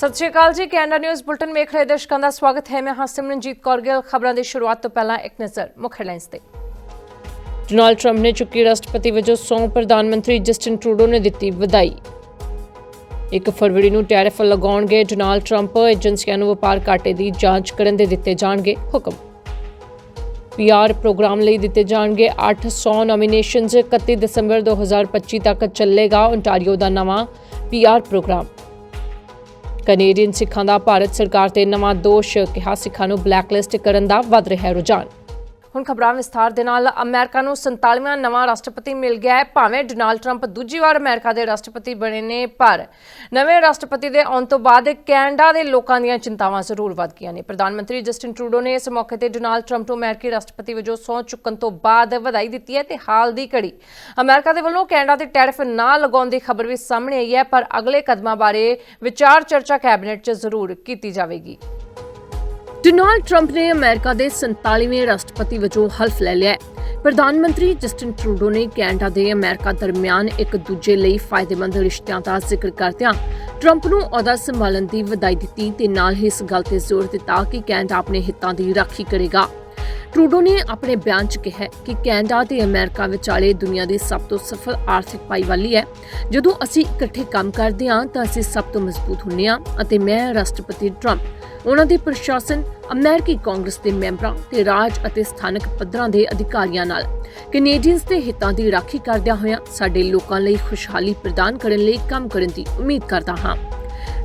ਸਤਿ ਸ਼੍ਰੀ ਅਕਾਲ ਜੀ Canada news bulletin ਵੇਖ ਰਹੇ ਦਰਸ਼ਕਾਂ ਦਾ ਸਵਾਗਤ ਹੈ। ਮੈਂ ਹਾਂ ਸਿਮਰਨਜੀਤ ਕੌਰ ਗਿੱਲ। ਖਬਰਾਂ ਦੀ ਸ਼ੁਰੂਆਤ ਤੋਂ ਪਹਿਲਾਂ ਇੱਕ ਨਜ਼ਰ ਮੁੱਖ ਹੈਡਲਾਈਨਸ ਤੇ। ਡੋਨਾਲਡ ਟਰੰਪ ਨੇ ਚੁੱਕੀ ਰਾਸ਼ਟਰਪਤੀ ਵਜੋਂ ਸੌਂ ਪ੍ਰਧਾਨ ਮੰਤਰੀ ਜਸਟਿਨ ਟਰੂਡੋ ਨੇ ਦਿੱਤੀ ਵਧਾਈ। 1 ਫਰਵਰੀ ਨੂੰ ਟੈਰਿਫ ਲਗਾਉਣਗੇ। ਡੋਨਾਲਡ ਟਰੰਪ ਏਜੰਸੀਆਂ ਨੂੰ ਵਪਾਰ ਘਾਟੇ ਦੀ ਜਾਂਚ ਕਰਨ ਦੇ ਦਿੱਤੇ ਜਾਣਗੇ ਹੁਕਮ। ਪੀਆਰ ਪ੍ਰੋਗਰਾਮ ਲਈ ਦਿੱਤੇ ਜਾਣਗੇ 800 ਨੋਮੀਨੇਸ਼ਨਸ 31 ਦਸੰਬਰ 2025 ਤੱਕ ਚੱਲੇਗਾ ਓਨਟਾਰੀਓ ਦਾ ਨਵਾਂ ਪੀਆਰ ਪ੍ਰੋਗਰਾਮ। ਕੈਨੇਡੀਅਨ ਸਿੱਖਾਂ ਦਾ ਭਾਰਤ ਸਰਕਾਰ ਤੇ ਨਵਾਂ ਦੋਸ਼, ਕਿਹਾ ਸਿੱਖਾਂ ਨੂੰ ਬਲੈਕਲਿਸਟ ਕਰਨ ਦਾ ਵੱਧ ਰਿਹਾ ਰੁਝਾਨ। ਹੁਣ ਖਬਰਾਂ ਵਿਸਥਾਰ ਦੇ ਨਾਲ ਅਮਰੀਕਾ ਨੂੰ 47ਵਾਂ ਨਵਾਂ ਰਾਸ਼ਟਰਪਤੀ ਮਿਲ ਗਿਆ ਹੈ, ਭਾਵੇਂ ਡੋਨਾਲਡ ਟਰੰਪ ਦੂਜੀ ਵਾਰ ਅਮਰੀਕਾ ਦੇ ਰਾਸ਼ਟਰਪਤੀ ਬਣੇ ਨੇ, ਪਰ ਨਵੇਂ ਰਾਸ਼ਟਰਪਤੀ ਦੇ ਆਉਣ ਤੋਂ ਬਾਅਦ ਕੈਨੇਡਾ ਦੇ ਲੋਕਾਂ ਦੀਆਂ ਚਿੰਤਾਵਾਂ ਜ਼ਰੂਰ ਵੱਧ ਗਈਆਂ ਨੇ। ਪ੍ਰਧਾਨ ਮੰਤਰੀ ਜਸਟਿਨ ਟਰੂਡੋ ਨੇ ਇਸ ਮੌਕੇ ਤੇ ਡੋਨਾਲਡ ਟਰੰਪ ਨੂੰ ਅਮਰੀਕੀ ਰਾਸ਼ਟਰਪਤੀ ਵਜੋਂ ਸਹੁੰ ਚੁੱਕਣ ਤੋਂ ਬਾਅਦ ਵਧਾਈ ਦਿੱਤੀ ਹੈ ਤੇ ਹਾਲ ਦੀ ਘੜੀ ਅਮਰੀਕਾ ਦੇ ਵੱਲੋਂ ਕੈਨੇਡਾ ਤੇ ਟੈਰਿਫ ਨਾ ਲਗਾਉਣ ਦੀ ਖਬਰ ਵੀ ਸਾਹਮਣੇ ਆਈ ਹੈ, ਪਰ ਅਗਲੇ ਕਦਮਾਂ ਬਾਰੇ ਵਿਚਾਰ ਚਰਚਾ ਕੈਬਨਿਟ 'ਚ ਜ਼ਰੂਰ ਕੀਤੀ ਜਾਵੇਗੀ। ਡੋਨਾਲਡ ਟਰੰਪ ਨੇ ਅਮਰੀਕਾ ਦੇ 47ਵੇਂ ਰਾਸ਼ਟਰਪਤੀ ਵਜੋਂ ਹਲਫ ਲੈ ਲਿਆ ਹੈ। ਪ੍ਰਧਾਨ ਮੰਤਰੀ ਜਸਟਿਨ ਟਰੂਡੋ ਨੇ ਕੈਨੇਡਾ ਦੇ ਅਮਰੀਕਾ ਦਰਮਿਆਨ ਇੱਕ ਦੂਜੇ ਲਈ ਫਾਇਦੇਮੰਦ ਰਿਸ਼ਤਿਆਂ ਦਾ ਜ਼ਿਕਰ ਕਰਦਿਆਂ ਟਰੰਪ ਨੂੰ ਅਹੁਦਾ ਸੰਭਾਲਣ ਦੀ ਵਧਾਈ ਦਿੱਤੀ ਤੇ ਨਾਲ ਹੀ ਇਸ ਗੱਲ ਤੇ ਜ਼ੋਰ ਦਿੱਤਾ ਕਿ ਕੈਨੇਡਾ ਆਪਣੇ ਹਿੱਤਾਂ ਦੀ ਰਾਖੀ ਕਰੇਗਾ। ਟਰੂਡੋ ਨੇ ਆਪਣੇ ਬਿਆਨ 'ਚ ਕਿਹਾ ਕਿ ਕੈਨੇਡਾ ਤੇ ਅਮਰੀਕਾ ਵਿਚਾਲੇ ਦੁਨੀਆ ਦੀ ਸਭ ਤੋਂ ਸਫਲ ਆਰਥਿਕ ਪਾਈਵਾਲੀ ਹੈ। ਜਦੋਂ ਅਸੀਂ ਇਕੱਠੇ ਕੰਮ ਕਰਦੇ ਹਾਂ ਤਾਂ ਅਸੀਂ ਸਭ ਤੋਂ ਮਜ਼ਬੂਤ ਹੁੰਦੇ ਹਾਂ ਅਤੇ ਮੈਂ ਰਾਸ਼ਟਰਪਤੀ ਟਰੰਪ ਉਹਨਾਂ ਦੇ ਪ੍ਰਸ਼ਾਸਨ, ਅਮਰੀਕੀ ਕਾਂਗਰਸ ਦੇ ਮੈਂਬਰਾਂ ਤੇ ਰਾਜ ਅਤੇ ਸਥਾਨਕ ਪੱਧਰਾਂ ਦੇ ਅਧਿਕਾਰੀਆਂ ਨਾਲ। ਕੈਨੇਡੀਅਨਸ ਦੇ ਹਿੱਤਾਂ ਦੀ ਰਾਖੀ ਕਰਦਿਆਂ ਹੋਇਆਂ ਸਾਡੇ ਲੋਕਾਂ ਲਈ ਖੁਸ਼ਹਾਲੀ ਪ੍ਰਦਾਨ ਕਰਨ ਲਈ ਕੰਮ ਕਰਨ ਦੀ ਉਮੀਦ ਕਰਦਾ ਹਾਂ।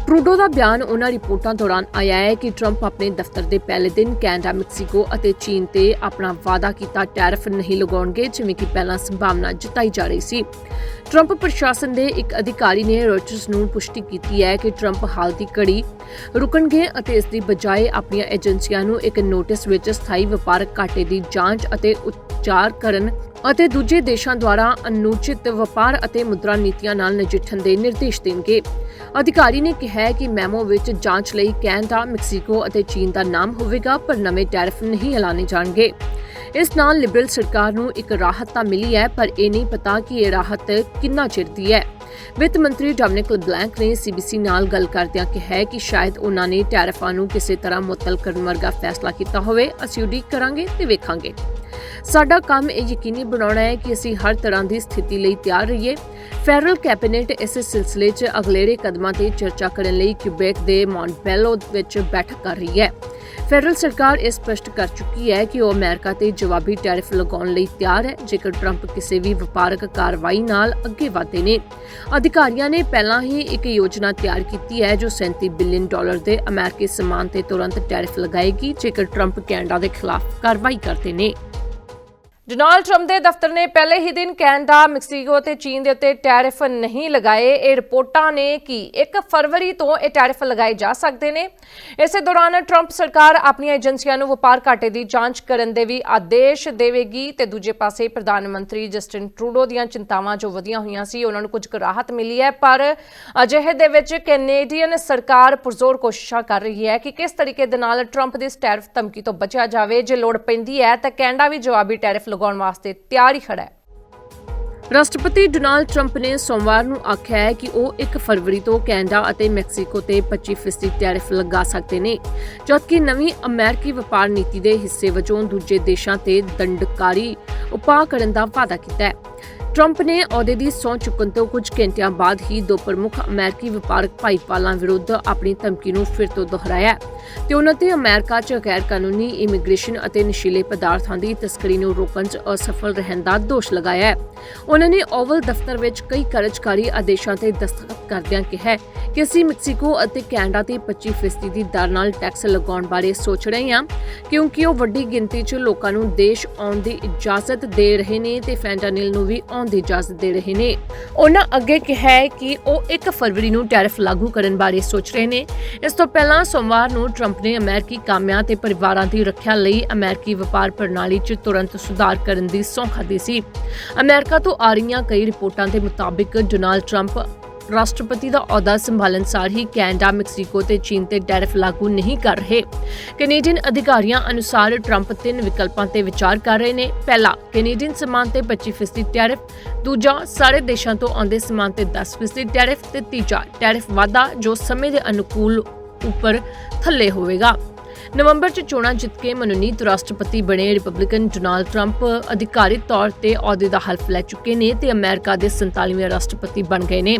ਟਰੂਡੋ ਦਾ ਬਿਆਨ ਉਹਨਾਂ ਰਿਪੋਰਟਾਂ ਦੌਰਾਨ ਆਇਆ ਹੈ ਕਿ ਟਰੰਪ ਆਪਣੇ ਦਫ਼ਤਰ ਦੇ ਪਹਿਲੇ ਦਿਨ ਕੈਨੇਡਾ ਮੈਕਸੀਕੋ ਅਤੇ ਚੀਨ ਤੇ ਆਪਣਾ ਵਾਅਦਾ ਕੀਤਾ ਟੈਰਿਫ ਨਹੀਂ ਲਗਾਉਣਗੇ, ਜਿਵੇਂ ਕਿ ਪਹਿਲਾਂ ਸੰਭਾਵਨਾ ਜਤਾਈ ਜਾ ਰਹੀ ਸੀ। ਟਰੰਪ ਪ੍ਰਸ਼ਾਸਨ ਦੇ ਇੱਕ ਅਧਿਕਾਰੀ ਨੇ ਰੋਇਟਰਸ ਨੂੰ ਪੁਸ਼ਟੀ ਕੀਤੀ ਹੈ ਕਿ ਟਰੰਪ ਹਾਲ ਦੀ ਘੜੀ ਰੁਕਣਗੇ ਅਤੇ ਇਸ ਦੀ ਬਜਾਏ ਆਪਣੀਆਂ ਏਜੰਸੀਆਂ ਨੂੰ ਇੱਕ ਨੋਟਿਸ ਵਿੱਚ ਸਥਾਈ ਵਪਾਰਕ ਘਾਟੇ ਦੀ ਜਾਂਚ ਅਤੇ ਉਚਾਰ ਕਰਨ ਅਤੇ ਦੂਜੇ ਦੇਸ਼ਾਂ ਦੁਆਰਾ ਅਨੁਚਿਤ ਵਪਾਰ ਅਤੇ ਮੁਦਰਾ ਨੀਤੀਆਂ ਨਾਲ ਨਜਿੱਠਣ ਦੇ ਨਿਰਦੇਸ਼ ਦੇਣਗੇ। ਅਧਿਕਾਰੀ ਨੇ ਕਿਹਾ ਕਿ ਮੈਮੋ ਵਿੱਚ ਜਾਂਚ ਲਈ ਕੈਨੇਡਾ, ਮੈਕਸੀਕੋ ਅਤੇ ਚੀਨ ਦਾ ਨਾਮ ਹੋਵੇਗਾ, ਪਰ ਨਵੇਂ ਟੈਰਿਫ ਨਹੀਂ ਐਲਾਨੇ ਜਾਣਗੇ। ਇਸ ਨਾਲ ਲਿਬਰਲ ਸਰਕਾਰ ਨੂੰ ਇੱਕ ਰਾਹਤ ਤਾਂ ਮਿਲੀ ਹੈ, ਪਰ ਇਹ ਨਹੀਂ ਪਤਾ ਕਿ ਇਹ ਰਾਹਤ ਕਿੰਨਾ ਚਿਰ ਦੀ ਹੈ। ਵਿੱਤ ਮੰਤਰੀ ਡੋਮਿਨਿਕ ਬਲੈਂਕ ਨੇ ਸੀਬੀਸੀ ਨਾਲ ਗੱਲ ਕਰਦਿਆਂ ਕਿਹਾ ਕਿ ਸ਼ਾਇਦ ਉਹਨਾਂ ਨੇ ਟੈਰਿਫਾਂ ਨੂੰ ਕਿਸੇ ਤਰ੍ਹਾਂ ਮੁਅੱਤਲ ਕਰਨ ਵਰਗਾ ਫੈਸਲਾ ਕੀਤਾ ਹੋਵੇ। ਅਸੀਂ ਉਡੀਕ ਕਰਾਂਗੇ ਤੇ ਵੇਖਾਂਗੇ। ਸਾਡਾ ਕੰਮ ਇਹ ਯਕੀਨੀ ਬਣਾਉਣਾ ਹੈ ਕਿ ਅਸੀਂ ਹਰ ਤਰ੍ਹਾਂ ਦੀ ਸਥਿਤੀ ਲਈ ਤਿਆਰ ਰਹੀਏ। ਫੈਡਰਲ ਕੈਬਨਿਟ ਇਸ ਸਿਲਸਿਲੇ 'ਚ ਅਗਲੇਰੇ ਕਦਮਾਂ ਤੇ ਚਰਚਾ ਕਰਨ ਲਈ ਕਿਊਬੈਕ ਦੇ ਮੌਂਟਬੈਲੋ ਵਿੱਚ ਬੈਠਕ ਕਰ ਰਹੀ ਹੈ। ਫੈਡਰਲ ਸਰਕਾਰ ਇਹ ਸਪਸ਼ਟ ਕਰ ਚੁੱਕੀ ਹੈ ਕਿ ਉਹ ਅਮਰੀਕਾ ਤੇ ਜਵਾਬੀ ਟੈਰਿਫ ਲਗਾਉਣ ਲਈ ਤਿਆਰ ਹੈ, ਜੇਕਰ ਟਰੰਪ ਕਿਸੇ ਵੀ ਵਪਾਰਕ ਕਾਰਵਾਈ ਨਾਲ ਅੱਗੇ ਵਧਦੇ ਨੇ। ਅਧਿਕਾਰੀਆਂ ਨੇ ਪਹਿਲਾਂ ਹੀ ਇੱਕ ਯੋਜਨਾ ਤਿਆਰ ਕੀਤੀ ਹੈ, ਜੋ 37 ਬਿਲੀਅਨ ਡਾਲਰ ਦੇ ਅਮਰੀਕੀ ਸਮਾਨ ਤੇ ਤੁਰੰਤ ਟੈਰਿਫ ਲਗਾਏਗੀ, ਜੇਕਰ ਟਰੰਪ ਕੈਨੇਡਾ ਦੇ ਖਿਲਾਫ ਕਾਰਵਾਈ ਕਰਦੇ ਨੇ। ਡੋਨਾਲਡ ਟਰੰਪ ਦੇ ਦਫ਼ਤਰ ਨੇ ਪਹਿਲੇ ਹੀ ਦਿਨ ਕੈਨੇਡਾ, ਮੈਕਸੀਕੋ ਤੇ ਚੀਨ ਦੇ ਉੱਤੇ ਟੈਰਿਫ ਨਹੀਂ ਲਗਾਏ। ਇਹ ਰਿਪੋਰਟਾਂ ਨੇ ਕਿ 1 ਫਰਵਰੀ ਤੋਂ ਇਹ ਟੈਰਿਫ ਲਗਾਏ ਜਾ ਸਕਦੇ ਨੇ। ਇਸੇ ਦੌਰਾਨ ਟਰੰਪ ਸਰਕਾਰ ਆਪਣੀਆਂ ਏਜੰਸੀਆਂ ਨੂੰ ਵਪਾਰ ਘਾਟੇ ਦੀ ਜਾਂਚ ਕਰਨ ਦੇ ਵੀ ਆਦੇਸ਼ ਦੇਵੇਗੀ ਤੇ ਦੂਜੇ ਪਾਸੇ ਪ੍ਰਧਾਨ ਮੰਤਰੀ ਜਸਟਿਨ ਟਰੂਡੋ ਦੀਆਂ ਚਿੰਤਾਵਾਂ ਜੋ ਵਧੀਆਂ ਹੋਈਆਂ ਸੀ ਉਹਨਾਂ ਨੂੰ ਕੁਝ ਕੁ ਰਾਹਤ ਮਿਲੀ ਹੈ ਪਰ ਅਜਿਹੇ ਦੇ ਵਿੱਚ ਕੈਨੇਡੀਅਨ ਸਰਕਾਰ ਪੁਰਜ਼ੋਰ ਕੋਸ਼ਿਸ਼ਾਂ ਕਰ ਰਹੀ ਹੈ ਕਿ ਕਿਸ ਤਰੀਕੇ ਦੇ ਨਾਲ ਟਰੰਪ ਦੀ ਇਸ ਟੈਰਿਫ ਧਮਕੀ ਤੋਂ ਬਚਿਆ ਜਾਵੇ ਜੇ ਲੋੜ ਪੈਂਦੀ ਹੈ ਤਾਂ ਕੈਨੇਡਾ ਵੀ ਜਵਾਬੀ ਟੈਰਿਫ ਲਗਾਉਣ ਵਾਸਤੇ ਤਿਆਰ ਹੀ ਖੜਾ ਹੈ। ਰਾਸ਼ਟਰਪਤੀ ਡੋਨਾਲਡ ਟਰੰਪ ਨੇ ਸੋਮਵਾਰ ਨੂੰ ਆਖਿਆ ਹੈ ਕਿ ਉਹ 1 ਫਰਵਰੀ ਤੋਂ ਕੈਨੇਡਾ ਅਤੇ ਮੈਕਸੀਕੋ ਤੇ 25% ਟੈਰਿਫ ਲਗਾ ਸਕਦੇ ਨੇ, ਜਦਕਿ ਨਵੀਂ ਅਮਰੀਕੀ ਵਪਾਰ ਨੀਤੀ ਦੇ ਹਿੱਸੇ ਵਜੋਂ ਦੂਜੇ ਦੇਸ਼ਾਂ ਤੇ ਦੰਡਕਾਰੀ ਉਪਾਅ ਕਰਨ ਦਾ ਵਾਅਦਾ ਕੀਤਾ ਹੈ। ਟਰੰਪ ਨੇ ਅਹੁਦੇ ਦੀ ਸਹੁੰ ਚੁੱਕਣ ਤੋਂ ਕੁਝ ਘੰਟਿਆਂ ਬਾਅਦ ਹੀ ਦੋ ਪ੍ਰਮੁੱਖ ਅਮਰੀਕੀ ਵਪਾਰਕ ਭਾਈਵਾਲਾਂ ਵਿਰੁੱਧ ਆਪਣੀ ਧਮਕੀ ਨੂੰ ਫਿਰ ਤੋਂ ਦੁਹਰਾਇਆ ਤੇ ਉਹਨਾਂ ਤੇ ਅਮਰੀਕਾ 'ਚ ਗੈਰ ਕਾਨੂੰਨੀ ਇਮੀਗ੍ਰੇਸ਼ਨ ਅਤੇ ਨਸ਼ੀਲੇ ਪਦਾਰਥਾਂ ਦੀ ਤਸਕਰੀ ਨੂੰ ਰੋਕਣ 'ਚ ਅਸਫਲ ਰਹਿਣ ਦਾ ਦੋਸ਼ ਲਗਾਇਆ ਹੈ। ਉਹਨਾਂ ਨੇ ਓਵਲ ਦਫ਼ਤਰ ਵਿੱਚ ਕਈ ਕਾਰਜਕਾਰੀ ਆਦੇਸ਼ਾਂ ਤੇ ਦਸਤਖਤ ਕਰਦਿਆਂ ਕਿਹਾ ਕਿ ਅਸੀਂ ਮੈਕਸੀਕੋ ਅਤੇ ਕੈਨੇਡਾ ਤੇ 25% ਦੀ ਦਰ ਨਾਲ ਟੈਕਸ ਲਗਾਉਣ ਬਾਰੇ ਸੋਚ ਰਹੇ ਹਾਂ, ਕਿਉਂਕਿ ਉਹ ਵੱਡੀ ਗਿਣਤੀ 'ਚ ਲੋਕਾਂ ਨੂੰ ਦੇਸ਼ ਆਉਣ ਦੀ ਇਜਾਜ਼ਤ ਦੇ ਰਹੇ ਨੇ ਤੇ ਫੈਂਟਾਨਿਲ ਨੂੰ ਵੀ ਆਉਣ ਦੀ ਇਜਾਜ਼ਤ ਦੇ ਰਹੇ ਨੇ। ਉਹਨਾਂ ਅੱਗੇ ਕਿਹਾ ਹੈ ਕਿ ਉਹ 1 ਫਰਵਰੀ ਨੂੰ ਟੈਰਿਫ ਲਾਗੂ ਕਰਨ ਬਾਰੇ ਸੋਚ ਰਹੇ ਨੇ। ਇਸ ਤੋਂ ਪਹਿਲਾਂ ਸੋਮਵਾਰ ਨੂੰ ਟਰੰਪ ਨੇ ਅਮਰੀਕੀ ਕਾਮਿਆਂ ਤੇ ਪਰਿਵਾਰਾਂ ਦੀ ਰੱਖਿਆ ਲਈ ਅਮਰੀਕੀ ਵਪਾਰ ਪ੍ਰਣਾਲੀ 'ਚ ਤੁਰੰਤ ਸੁਧਾਰ ਕਰਨ ਦੀ ਸਹੁੰ ਖਾਧੀ ਸੀ। ਅਮਰੀਕਾ ਤੋਂ ਆ ਰਹੀਆਂ ਕਈ ਰਿਪੋਰਟਾਂ ਦੇ ਮੁਤਾਬਿਕ ਡੋਨਾਲਡ ਟਰੰਪ ਰਾਸ਼ਟਰਪਤੀ ਦਾ ਅਹੁਦਾ ਸੰਭਾਲਣ ਸਾਰ ਹੀ ਕੈਨੇਡਾ, ਮੈਕਸੀਕੋ ਤੇ ਚੀਨ ਤੇ ਟੈਰਿਫ ਲਾਗੂ ਨਹੀਂ ਕਰ ਰਹੇ। ਕੈਨੇਡੀਅਨ ਅਧਿਕਾਰੀਆਂ ਅਨੁਸਾਰ ਟਰੰਪ ਤਿੰਨ ਵਿਕਲਪਾਂ ਤੇ ਵਿਚਾਰ ਕਰ ਰਹੇ ਨੇ। ਪਹਿਲਾ, ਕੈਨੇਡੀਅਨ ਸਮਾਨ ਤੇ 25% ਟੈਰਿਫ। ਦੂਜਾ, ਸਾਰੇ ਦੇਸ਼ਾਂ ਤੋਂ ਆਉਂਦੇ ਸਮਾਨ ਤੇ 10% ਟੈਰਿਫ। ਤੇ ਤੀਜਾ, ਟੈਰਿਫ ਵਾਧਾ ਜੋ ਸਮੇਂ ਦੇ ਅਨੁਕੂਲ ਉੱਪਰ ਥੱਲੇ ਹੋਵੇਗਾ। ਨਵੰਬਰ 'ਚ ਚੋਣਾਂ ਜਿੱਤ ਕੇ ਮਨੋਨੀਤ ਰਾਸ਼ਟਰਪਤੀ ਬਣੇ ਰਿਪਬਲਿਕਨ ਡੋਨਾਲਡ ਟਰੰਪ ਅਧਿਕਾਰਿਤ ਤੌਰ ਤੇ ਅਹੁਦੇ ਦਾ ਹਲਫ ਲੈ ਚੁੱਕੇ ਨੇ ਤੇ ਅਮਰੀਕਾ ਦੇ 47ਵੇਂ ਰਾਸ਼ਟਰਪਤੀ ਬਣ ਗਏ ਨੇ।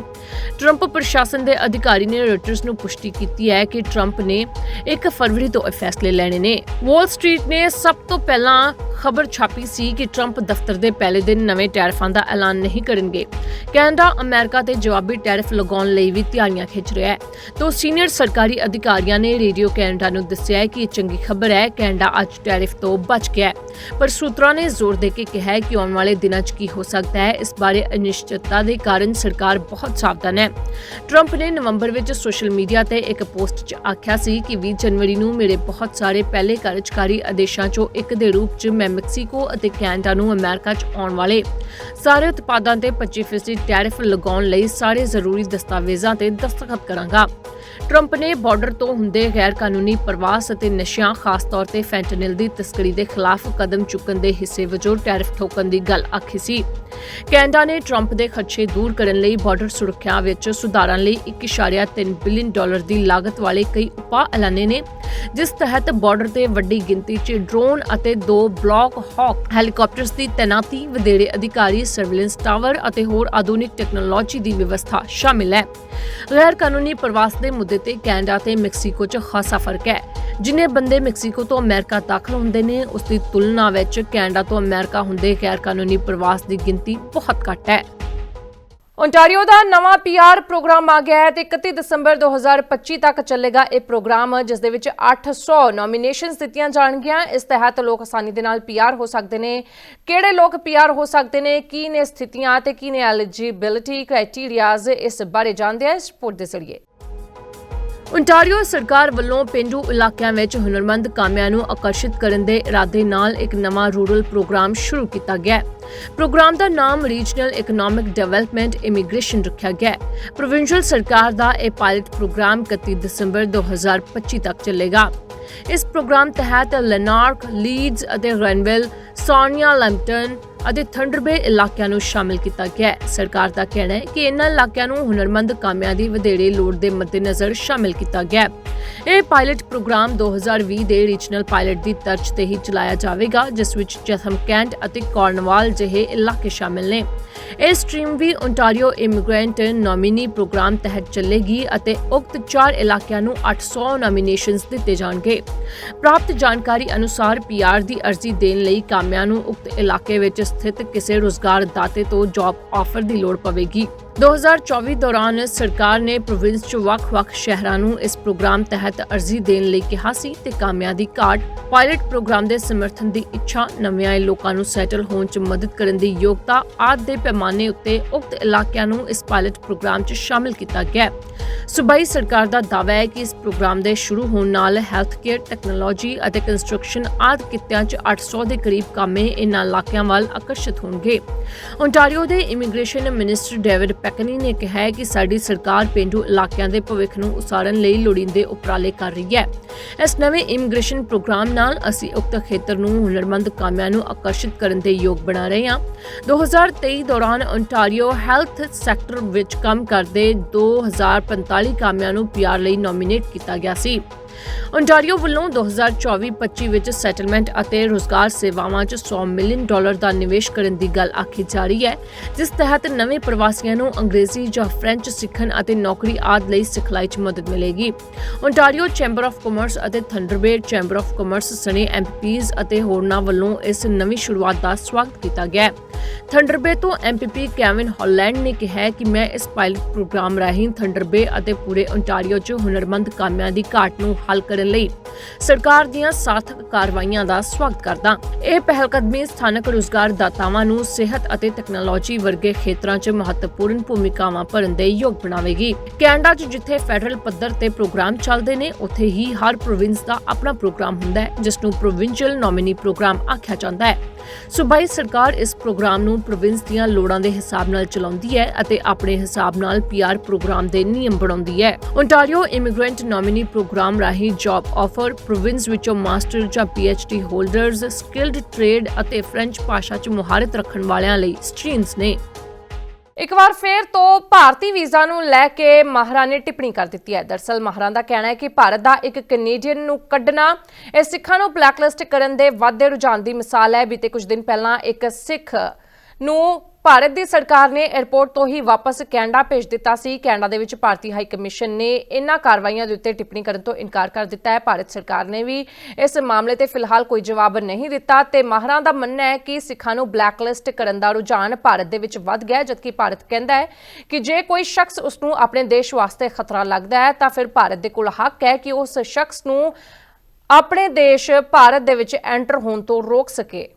ਟਰੰਪ ਪ੍ਰਸ਼ਾਸਨ ਦੇ ਅਧਿਕਾਰੀ ਨੇ ਰੋਇਟਰਸ ਨੂੰ ਪੁਸ਼ਟੀ ਕੀਤੀ ਹੈ ਕਿ ਟਰੰਪ ਨੇ 1 ਫਰਵਰੀ ਤੋਂ ਇਹ ਫੈਸਲੇ ਲੈਣੇ ਨੇ। ਵਾਲ ਸਟਰੀਟ ਨੇ ਸਭ ਤੋਂ ਪਹਿਲਾਂ ਖਬਰ ਛਾਪੀ ਸੀ ਕਿ ਟਰੰਪ ਦਫ਼ਤਰ ਦੇ ਪਹਿਲੇ ਦਿਨ ਨਵੇਂ ਟੈਰਿਫਾਂ ਦਾ ਐਲਾਨ ਨਹੀਂ ਕਰਨਗੇ। ਕੈਨੇਡਾ, ਅਮਰੀਕਾ ਤੇ ਜਵਾਬੀ ਟੈਰਿਫ ਲਗਾਉਣ ਲਈ ਵੀ ਤਿਆਰੀਆਂ ਖਿੱਚ ਰਿਹਾ ਹੈ। ਤੋਂ ਸੀਨੀਅਰ ਸਰਕਾਰੀ ਅਧਿਕਾਰੀਆਂ ਨੇ ਰੇਡੀਓ ਕੈਨੇਡਾ ਨੂੰ ਦੱਸਿਆ ਕਿ ਇਹ ਚੰਗੀ ਖਬਰ ਹੈ ਕੈਨੇਡਾ ਅੱਜ ਟੈਰਿਫ ਤੋਂ ਬਚ ਗਿਆ ਪਰ ਸੂਤਰਾਂ ਨੇ ਜ਼ੋਰ ਦੇ ਕੇ ਕਿਹਾ ਕਿ ਆਉਣ ਵਾਲੇ ਦਿਨਾਂ 'ਚ ਕੀ ਹੋ ਸਕਦਾ ਹੈ, ਇਸ ਬਾਰੇ ਅਨਿਸ਼ਚਿਤਤਾ ਦੇ ਕਾਰਨ ਸਰਕਾਰ ਬਹੁਤ ਸਾਵਧਾਨ ਹੈ। ਟਰੰਪ ਨੇ ਨਵੰਬਰ ਵਿੱਚ ਸੋਸ਼ਲ ਮੀਡੀਆ ਤੇ ਇੱਕ ਪੋਸਟ 'ਚ ਆਖਿਆ ਸੀ ਕਿ 20 ਜਨਵਰੀ ਨੂੰ ਮੇਰੇ ਬਹੁਤ ਸਾਰੇ ਪਹਿਲੇ ਕਾਰਜਕਾਰੀ ਆਦੇਸ਼ਾਂ 'ਚੋਂ ਇੱਕ ਦੇ ਰੂਪ 'ਚ ਮੈਂ ਮੈਕਸੀਕੋ ਅਤੇ ਕੈਨੇਡਾ ਨੂੰ ਅਮਰੀਕਾ 'ਚ ਆਉਣ ਵਾਲੇ ਸਾਰੇ ਉਤਪਾਦਾਂ ਤੇ 25% ਟੈਰਿਫ ਲਗਾਉਣ ਲਈ ਸਾਰੇ ਜ਼ਰੂਰੀ ਦਸਤਾਵੇਜ਼ਾਂ ਤੇ ਦਸਤਖਤ ਕਰਾਂਗਾ। ਟਰੰਪ ਨੇ ਬਾਰਡਰ ਤੋਂ ਹੁੰਦੇ ਗੈਰ ਕਾਨੂੰਨੀ ਪ੍ਰਵਾਸ ਅਤੇ ਨਸ਼ਿਆਂ, ਖਾਸ ਤੌਰ ਤੇ ਫੈਂਟਨਿਲ ਦੀ ਤਸਕਰੀ ਦੇ ਖਿਲਾਫ ਕਦਮ ਚੁੱਕਣ ਦੇ ਹਿੱਸੇ ਵਜੋਂ ਟੈਰਿਫ ਠੋਕਣ ਦੀ ਗੱਲ ਆਖੀ ਸੀ। ਕੈਨੇਡਾ ਨੇ ਟਰੰਪ ਦੇ ਖਦਸ਼ੇ ਦੂਰ ਕਰਨ ਲਈ ਬਾਰਡਰ ਸੁਰੱਖਿਆ ਵਿੱਚ ਸੁਧਾਰਾਂ ਲਈ 1.3 ਬਿਲੀਅਨ ਡਾਲਰ ਦੀ ਲਾਗਤ ਵਾਲੇ ਕਈ ਉਪਾਅ ਐਲਾਨੇ ਨੇ, ਜਿਸ ਤਹਿਤ ਬਾਰਡਰ ਤੇ ਵੱਡੀ ਗਿਣਤੀ 'ਚ ਡਰੋਨ ਅਤੇ ਦੋ ਬਲੌਕ ਹਾਕ ਹੈਲੀਕਾਪਟਰਸ ਦੀ ਤੈਨਾਤੀ, ਵਧੇਰੇ ਅਧਿਕਾਰੀ, ਸਰਵੇਲੈਂਸ ਟਾਵਰ ਅਤੇ ਹੋਰ ਆਧੁਨਿਕ ਟੈਕਨੋਲੋਜੀ ਦੀ ਵਿਵਸਥਾ ਸ਼ਾਮਿਲ ਹੈ। ਗੈਰ ਕਾਨੂੰਨੀ ਪ੍ਰਵਾਸ ਦੇ ਮੁੱਦੇ ਤੇ ਕੈਨੇਡਾ ਤੇ ਮੈਕਸੀਕੋ 'ਚ ਖਾਸਾ ਫ਼ਰਕ ਹੈ। ਜਿਨੇ ਬੰਦੇ ਮੈਕਸੀਕੋ ਤੋਂ ਅਮਰੀਕਾ ਦਾਖਲ ਹੁੰਦੇ ਨੇ ਉਸ ਦੀ ਤੁਲਨਾ ਵਿੱਚ ਕੈਨੇਡਾ ਤੋਂ ਅਮਰੀਕਾ ਹੁੰਦੇ ਗੈਰ ਕਾਨੂੰਨੀ ਪ੍ਰਵਾਸ ਦੀ ਗਿਣਤੀ ਬਹੁਤ ਘੱਟ ਹੈ। ਓਨਟਾਰੀਓ ਦਾ ਨਵਾਂ ਪੀਆਰ ਪ੍ਰੋਗਰਾਮ ਆ ਗਿਆ ਹੈ ਤੇ 31 ਦਸੰਬਰ 2025 ਤੱਕ ਚੱਲੇਗਾ ਇਹ ਪ੍ਰੋਗਰਾਮ, ਜਿਸ ਦੇ ਵਿੱਚ 800 ਨੋਮੀਨੇਸ਼ਨਸ ਦਿੱਤੀਆਂ ਜਾਣਗੀਆਂ। ਇਸ ਤਹਿਤ ਲੋਕ ਆਸਾਨੀ ਦੇ ਨਾਲ ਪੀਆਰ ਹੋ ਸਕਦੇ ਨੇ। ਕਿਹੜੇ ਲੋਕ ਪੀਆਰ ਹੋ ਸਕਦੇ ਨੇ, ਕੀ ਨੇ ਸਥਿਤੀਆਂ ਤੇ ਕੀ ਨੇ ਐਲੀਜੀਬਿਲਿਟੀ ਕ੍ਰਾਈਟੇਰੀਆਜ਼ ਇਸ ਬਾਰੇ ਜਾਣਦੇ ਆ ਇਸ ਰਿਪੋਰਟ ਦੇ ਜ਼ਰੀਏ। ਓਨਟਾਰੀਓ ਸਰਕਾਰ ਵੱਲੋਂ ਪਿੰਡੂ ਇਲਾਕਿਆਂ ਵਿੱਚ ਹੁਨਰਮੰਦ ਕਾਮਿਆਂ ਨੂੰ ਆਕਰਸ਼ਿਤ ਕਰਨ ਦੇ ਇਰਾਦੇ ਨਾਲ ਇੱਕ ਨਵਾਂ ਰੂਰਲ ਪ੍ਰੋਗਰਾਮ ਸ਼ੁਰੂ ਕੀਤਾ ਗਿਆ ਹੈ। ਪ੍ਰੋਗਰਾਮ ਦਾ ਨਾਮ ਰੀਜਨਲ ਇਕਨੋਮਿਕ ਡਿਵੈਲਪਮੈਂਟ ਇਮੀਗ੍ਰੇਸ਼ਨ ਰੱਖਿਆ ਗਿਆ ਹੈ। ਪ੍ਰੋਵਿੰਸ਼ੀਅਲ ਸਰਕਾਰ ਦਾ ਇਹ ਪਾਇਲਟ ਪ੍ਰੋਗਰਾਮ 31 ਦਸੰਬਰ 2025 ਤੱਕ ਚੱਲੇਗਾ। ਇਸ ਪ੍ਰੋਗਰਾਮ ਤਹਿਤ ਲੈਨਾਰਕ ਲੀਡਸ ਅਤੇ ਰੈਨਵਿਲ ਸੋਨੀਆ ਲੰਪਟਨ ਅਤੇ ਥੰਡਰਬੇ ਇਲਾਕਿਆਂ ਨੂੰ ਸ਼ਾਮਿਲ ਕੀਤਾ ਗਿਆ ਹੈ। ਸਰਕਾਰ ਦਾ ਕਹਿਣਾ ਹੈ ਕਿ ਇਹਨਾਂ ਇਲਾਕਿਆਂ ਨੂੰ ਹੁਨਰਮੰਦ ਕਾਮਿਆਂ ਦੀ ਵਧੇਰੇ ਲੋੜ ਦੇ ਮੱਦੇਨਜ਼ਰ ਸ਼ਾਮਿਲ ਕੀਤਾ ਗਿਆ ਹੈ। ਇਹ ਪਾਇਲਟ ਪ੍ਰੋਗਰਾਮ 2020 ਦੇ ਰੀਜਨਲ ਪਾਇਲਟ ਦੀ ਤਰਜ਼ ਤੇ ਹੀ ਚਲਾਇਆ ਜਾਵੇਗਾ, ਜਿਸ ਵਿੱਚ ਚਥਮ ਕੈਂਟ ਅਤੇ ਕਾਰਨਵਾਲ ਜਿਹੇ ਇਲਾਕੇ ਸ਼ਾਮਿਲ ਨੇ। ਇਹ ਸਟ੍ਰੀਮ ਵੀ ਓਨਟਾਰੀਓ ਇਮੀਗ੍ਰੈਂਟ ਨੋਮੀਨੀ ਪ੍ਰੋਗਰਾਮ ਤਹਿਤ ਚੱਲੇਗੀ ਅਤੇ ਉਕਤ ਚਾਰ ਇਲਾਕਿਆਂ ਨੂੰ 800 ਨੋਮੀਨੇਸ਼ਨਸ ਦਿੱਤੇ ਜਾਣਗੇ। ਪ੍ਰਾਪਤ ਜਾਣਕਾਰੀ ਅਨੁਸਾਰ ਪੀਆਰ ਦੀ ਅਰਜ਼ੀ ਦੇਣ ਲਈ ਕਾਮਿਆਂ ਨੂੰ ਉਕਤ ਇਲਾਕੇ ਵਿੱਚ ਸਥਿਤ ਕਿਸੇ ਰੋਜ਼ਗਾਰ ਦਾਤੇ ਤੋਂ ਜੌਬ ਆਫਰ ਦੀ ਲੋੜ ਪਵੇਗੀ। 2024 ਦੌਰਾਨ ਸਰਕਾਰ ਨੇ ਪ੍ਰੋਵਿੰਸ 'ਚ ਵੱਖ-ਵੱਖ ਸ਼ਹਿਰਾਂ ਨੂੰ ਇਸ ਪ੍ਰੋਗਰਾਮ ਤਹਿਤ ਅਰਜ਼ੀ ਦੇਣ ਲਈ ਕਿਹਾ ਸੀ ਤੇ ਕਾਮਿਆਂ ਦੀ ਘਾਟ ਪਾਇਲਟ ਪ੍ਰੋਗਰਾਮ ਦੇ ਸਮਰਥਨ ਦੀ ਇੱਛਾ ਨਵੇਂ ਆਏ ਲੋਕਾਂ ਨੂੰ ਸੈਟਲ ਹੋਣ 'ਚ ਮਦਦ ਕਰਨ ਦੀ ਯੋਗਤਾ ਆਦਿ ਦੇ ਪੈਮਾਨੇ ਉੱਤੇ ਉਕਤ ਇਲਾਕਿਆਂ ਨੂੰ ਇਸ ਪਾਇਲਟ ਪ੍ਰੋਗਰਾਮ 'ਚ ਸ਼ਾਮਿਲ ਕੀਤਾ ਗਿਆ ਹੈ। ਸੂਬਾਈ ਸਰਕਾਰ ਦਾ ਦਾਅਵਾ ਹੈ ਕਿ ਇਸ ਪ੍ਰੋਗਰਾਮ ਦੇ ਸ਼ੁਰੂ ਹੋਣ ਨਾਲ ਹੈਲਥ ਕੇਅਰ ਟੈਕਨੋਲੋਜੀ ਅਤੇ ਕੰਸਟਰਕਸ਼ਨ ਆਦਿ ਕਿੱਤਿਆਂ 'ਚ 800 ਦੇ ਕਰੀਬ ਕਾਮੇ ਇਨ੍ਹਾਂ ਇਲਾਕਿਆਂ ਵੱਲ ਆਕਰਸ਼ਿਤ ਹੋਣਗੇ ਓਨਟਾਰੀਓ ਦੇ ਇਮੀਗ੍ਰੇਸ਼ਨ ਮਿਨਿਸਟਰ ਡੇਵਿਡ ਪੈਕਨੀ ਨੇ ਕਿਹਾ ਹੈ ਕਿ ਸਾਡੀ ਸਰਕਾਰ ਪੇਂਡੂ ਇਲਾਕਿਆਂ ਦੇ ਭਵਿੱਖ ਨੂੰ ਉਸਾਰਨ ਲਈ ਲੋੜੀਂਦੇ ਉਪਰਾਲੇ ਕਰ ਰਹੀ ਹੈ। ਇਸ ਨਵੇਂ ਇਮੀਗ੍ਰੇਸ਼ਨ ਪ੍ਰੋਗਰਾਮ ਨਾਲ ਅਸੀਂ ਉਕਤ ਖੇਤਰ ਨੂੰ ਹੁਨਰਮੰਦ ਕਾਮਿਆਂ ਨੂੰ ਆਕਰਸ਼ਿਤ ਕਰਨ ਦੇ ਯੋਗ ਬਣਾ ਰਹੇ ਹਾਂ। 2023 ਦੌਰਾਨ ਓਨਟਾਰੀਓ ਹੈਲਥ ਸੈਕਟਰ ਵਿੱਚ ਕੰਮ ਕਰਦੇ 2045 ਕਾਮਿਆਂ ਨੂੰ ਪੀਆਰ ਲਈ ਨੋਮੀਨੇਟ ਕੀਤਾ ਗਿਆ ਸੀ। ਓਨਟਾਰੀਓ ਵੱਲੋਂ 2024-25 ਵਿੱਚ ਸੈਟਲਮੈਂਟ ਅਤੇ ਰੋਜ਼ਗਾਰ ਸੇਵਾਵਾਂ 'ਚ 100 ਮਿਲੀਅਨ ਡਾਲਰ ਦਾ ਨਿਵੇਸ਼ ਕਰਨ ਦੀ ਗੱਲ ਆਖੀ ਜਾ ਰਹੀ ਹੈ, ਜਿਸ ਤਹਿਤ ਨਵੇਂ ਪ੍ਰਵਾਸੀਆਂ ਨੂੰ ਅੰਗਰੇਜ਼ੀ ਜਾਂ ਫ੍ਰੈਂਚ ਸਿੱਖਣ ਅਤੇ ਨੌਕਰੀ ਆਦਿ ਲਈ ਸਿਖਲਾਈ 'ਚ ਮਦਦ ਮਿਲੇਗੀ। ਓਨਟਾਰੀਓ ਚੈਂਬਰ ਆਫ ਕਾਮਰਸ ਅਤੇ Thunder Bay chamber of commerce ਸਣੇ ਐਮਪੀਜ਼ ਅਤੇ ਹੋਰਨਾਂ ਵੱਲੋਂ ਇਸ ਨਵੀਂ ਸ਼ੁਰੂਆਤ ਦਾ ਸਵਾਗਤ ਕੀਤਾ ਗਿਆ ਥੰਡਰਬੇ ਤੋਂ ਐਮਪੀਪੀ ਕੈਵਿਨ ਹਾਲੈਂਡ ਨੇ ਕਿਹਾ ਕਿ ਮੈਂ ਇਸ ਪਾਇਲਟ ਪ੍ਰੋਗਰਾਮ ਰਾਹੀਂ ਥੰਡਰਬੇ ਅਤੇ ਪੂਰੇ ਓਨਟਾਰੀਓ 'ਚ ਹੁਨਰਮੰਦ ਕਾਮਿਆਂ ਦੀ ਘਾਟ ਨੂੰ ਹੱਲ ਕਰਨ ਲਈ ਸਰਕਾਰ ਦੀਆਂ ਸਾਰਥਕ ਕਾਰਵਾਈਆਂ ਦਾ ਸਵਾਗਤ ਕਰਦਾ ਇਹ ਪਹਿਲਕਦਮੀ ਸਥਾਨਕ ਰੁਜ਼ਗਾਰ ਦਾਤਾਵਾਂ ਨੂੰ ਸਿਹਤ ਅਤੇ ਟੈਕਨੋਲੋਜੀ ਵਰਗੇ ਖੇਤਰਾਂ 'ਚ ਮਹੱਤਵਪੂਰਨ ਭੂਮਿਕਾਵਾਂ ਭਰਨ ਦੇ ਯੋਗ ਬਣਾਵੇਗੀ। ਕੈਨੇਡਾ 'ਚ ਜਿੱਥੇ ਫੈਡਰਲ ਪੱਧਰ ਤੇ ਪ੍ਰੋਗਰਾਮ ਚੱਲਦੇ ਨੇ, ਉੱਥੇ ਹੀ ਹਰ ਪ੍ਰੋਵਿੰਸ ਦਾ ਆਪਣਾ ਪ੍ਰੋਗਰਾਮ ਹੁੰਦਾ ਹੈ, ਜਿਸ ਨੂੰ ਪ੍ਰੋਵਿੰਸ਼ੀਅਲ ਨੋਮਿਨੀ ਪ੍ਰੋਗਰਾਮ ਆਖਿਆ ਜਾਂਦਾ ਹੈ। ਸੂਬਾਈ ਸਰਕਾਰ ਇਸ ਪ੍ਰੋਗਰਾਮ ਨੂੰ ਪ੍ਰੋਵਿੰਸ ਦੀਆਂ ਲੋੜਾਂ ਦੇ ਹਿਸਾਬ ਨਾਲ ਚਲਾਉਂਦੀ ਹੈ ਅਤੇ ਆਪਣੇ ਹਿਸਾਬ ਨਾਲ ਪੀਆਰ ਪ੍ਰੋਗਰਾਮ ਦੇ ਨਿਯਮ ਬਣਾਉਂਦੀ ਹੈ। ਓਨਟਾਰੀਓ ਇਮੀਗ੍ਰੈਂਟ ਨੋਮਿਨੀ ਪ੍ਰੋਗਰਾਮ ਰਾਹੀਂ ਜੌਬ ਆਫਰ ਪ੍ਰੋਵਿੰਸ ਵਿੱਚੋਂ ਮਾਸਟਰ ਜਾਂ ਪੀਐਚਡੀ ਹੋਲਡਰਸ ਸਕਿਲਡ ਟ੍ਰੇਡ ਅਤੇ ਫ੍ਰੈਂਚ ਭਾਸ਼ਾ 'ਚ ਮੁਹਾਰਤ ਰੱਖਣ ਵਾਲਿਆਂ ਲਈ ਸਟਰੀਮਸ ਨੇ। ਇੱਕ ਵਾਰ ਫੇਰ ਤੋਂ ਭਾਰਤੀ ਵੀਜ਼ਾ ਨੂੰ ਲੈ ਕੇ ਮਾਹਰਾਂ ਨੇ ਟਿੱਪਣੀ ਕਰ ਦਿੱਤੀ ਹੈ। ਦਰਸਲ ਮਾਹਰਾਂ ਦਾ ਕਹਿਣਾ ਹੈ ਕਿ ਭਾਰਤ ਦਾ ਇੱਕ ਕੈਨੇਡੀਅਨ ਨੂੰ ਕੱਢਣਾ, ਇਹ ਸਿੱਖਾਂ ਨੂੰ ਬਲੈਕਲਿਸਟ ਕਰਨ ਦੇ ਵਾਧੇ ਰੁਝਾਨ ਦੀ ਮਿਸਾਲ ਹੈ। ਬੀਤੇ ਕੁਝ ਦਿਨ ਪਹਿਲਾਂ ਇੱਕ ਸਿੱਖ ਨੂੰ ਭਾਰਤ ਦੀ ਸਰਕਾਰ ਨੇ 에ਅਰਪੋਰਟ ਤੋਂ ਹੀ ਵਾਪਸ ਕੈਨੇਡਾ ਭੇਜ ਦਿੱਤਾ ਸੀ। ਕੈਨੇਡਾ ਦੇ ਵਿੱਚ ਭਾਰਤੀ ਹਾਈ ਕਮਿਸ਼ਨ ਨੇ ਇਨ੍ਹਾਂ ਕਾਰਵਾਈਆਂ ਦੇ ਉੱਤੇ ਟਿੱਪਣੀ ਕਰਨ ਤੋਂ ਇਨਕਾਰ ਕਰ ਦਿੱਤਾ ਹੈ। ਭਾਰਤ ਸਰਕਾਰ ਨੇ ਵੀ ਇਸ ਮਾਮਲੇ ਤੇ ਫਿਲਹਾਲ ਕੋਈ ਜਵਾਬ ਨਹੀਂ ਦਿੱਤਾ ਤੇ ਮਾਹਰਾਂ ਦਾ ਮੰਨਣਾ ਹੈ ਕਿ ਸਿੱਖਾਂ ਨੂੰ ਬਲੈਕਲਿਸਟ ਕਰਨ ਦਾ ਰੁਝਾਨ ਭਾਰਤ ਦੇ ਵਿੱਚ ਵੱਧ ਗਿਆ ਜਦਕਿ ਭਾਰਤ ਕਹਿੰਦਾ ਹੈ ਕਿ ਜੇ ਕੋਈ ਸ਼ਖਸ ਉਸ ਨੂੰ ਆਪਣੇ ਦੇਸ਼ ਵਾਸਤੇ ਖਤਰਾ ਲੱਗਦਾ ਹੈ, ਤਾਂ ਫਿਰ ਭਾਰਤ ਦੇ ਕੋਲ ਹੱਕ ਹੈ ਕਿ ਉਸ ਸ਼ਖਸ ਨੂੰ ਆਪਣੇ ਦੇਸ਼ ਭਾਰਤ ਦੇ ਵਿੱਚ ਐਂਟਰ ਹੋਣ ਤੋਂ ਰੋਕ ਸਕੇ।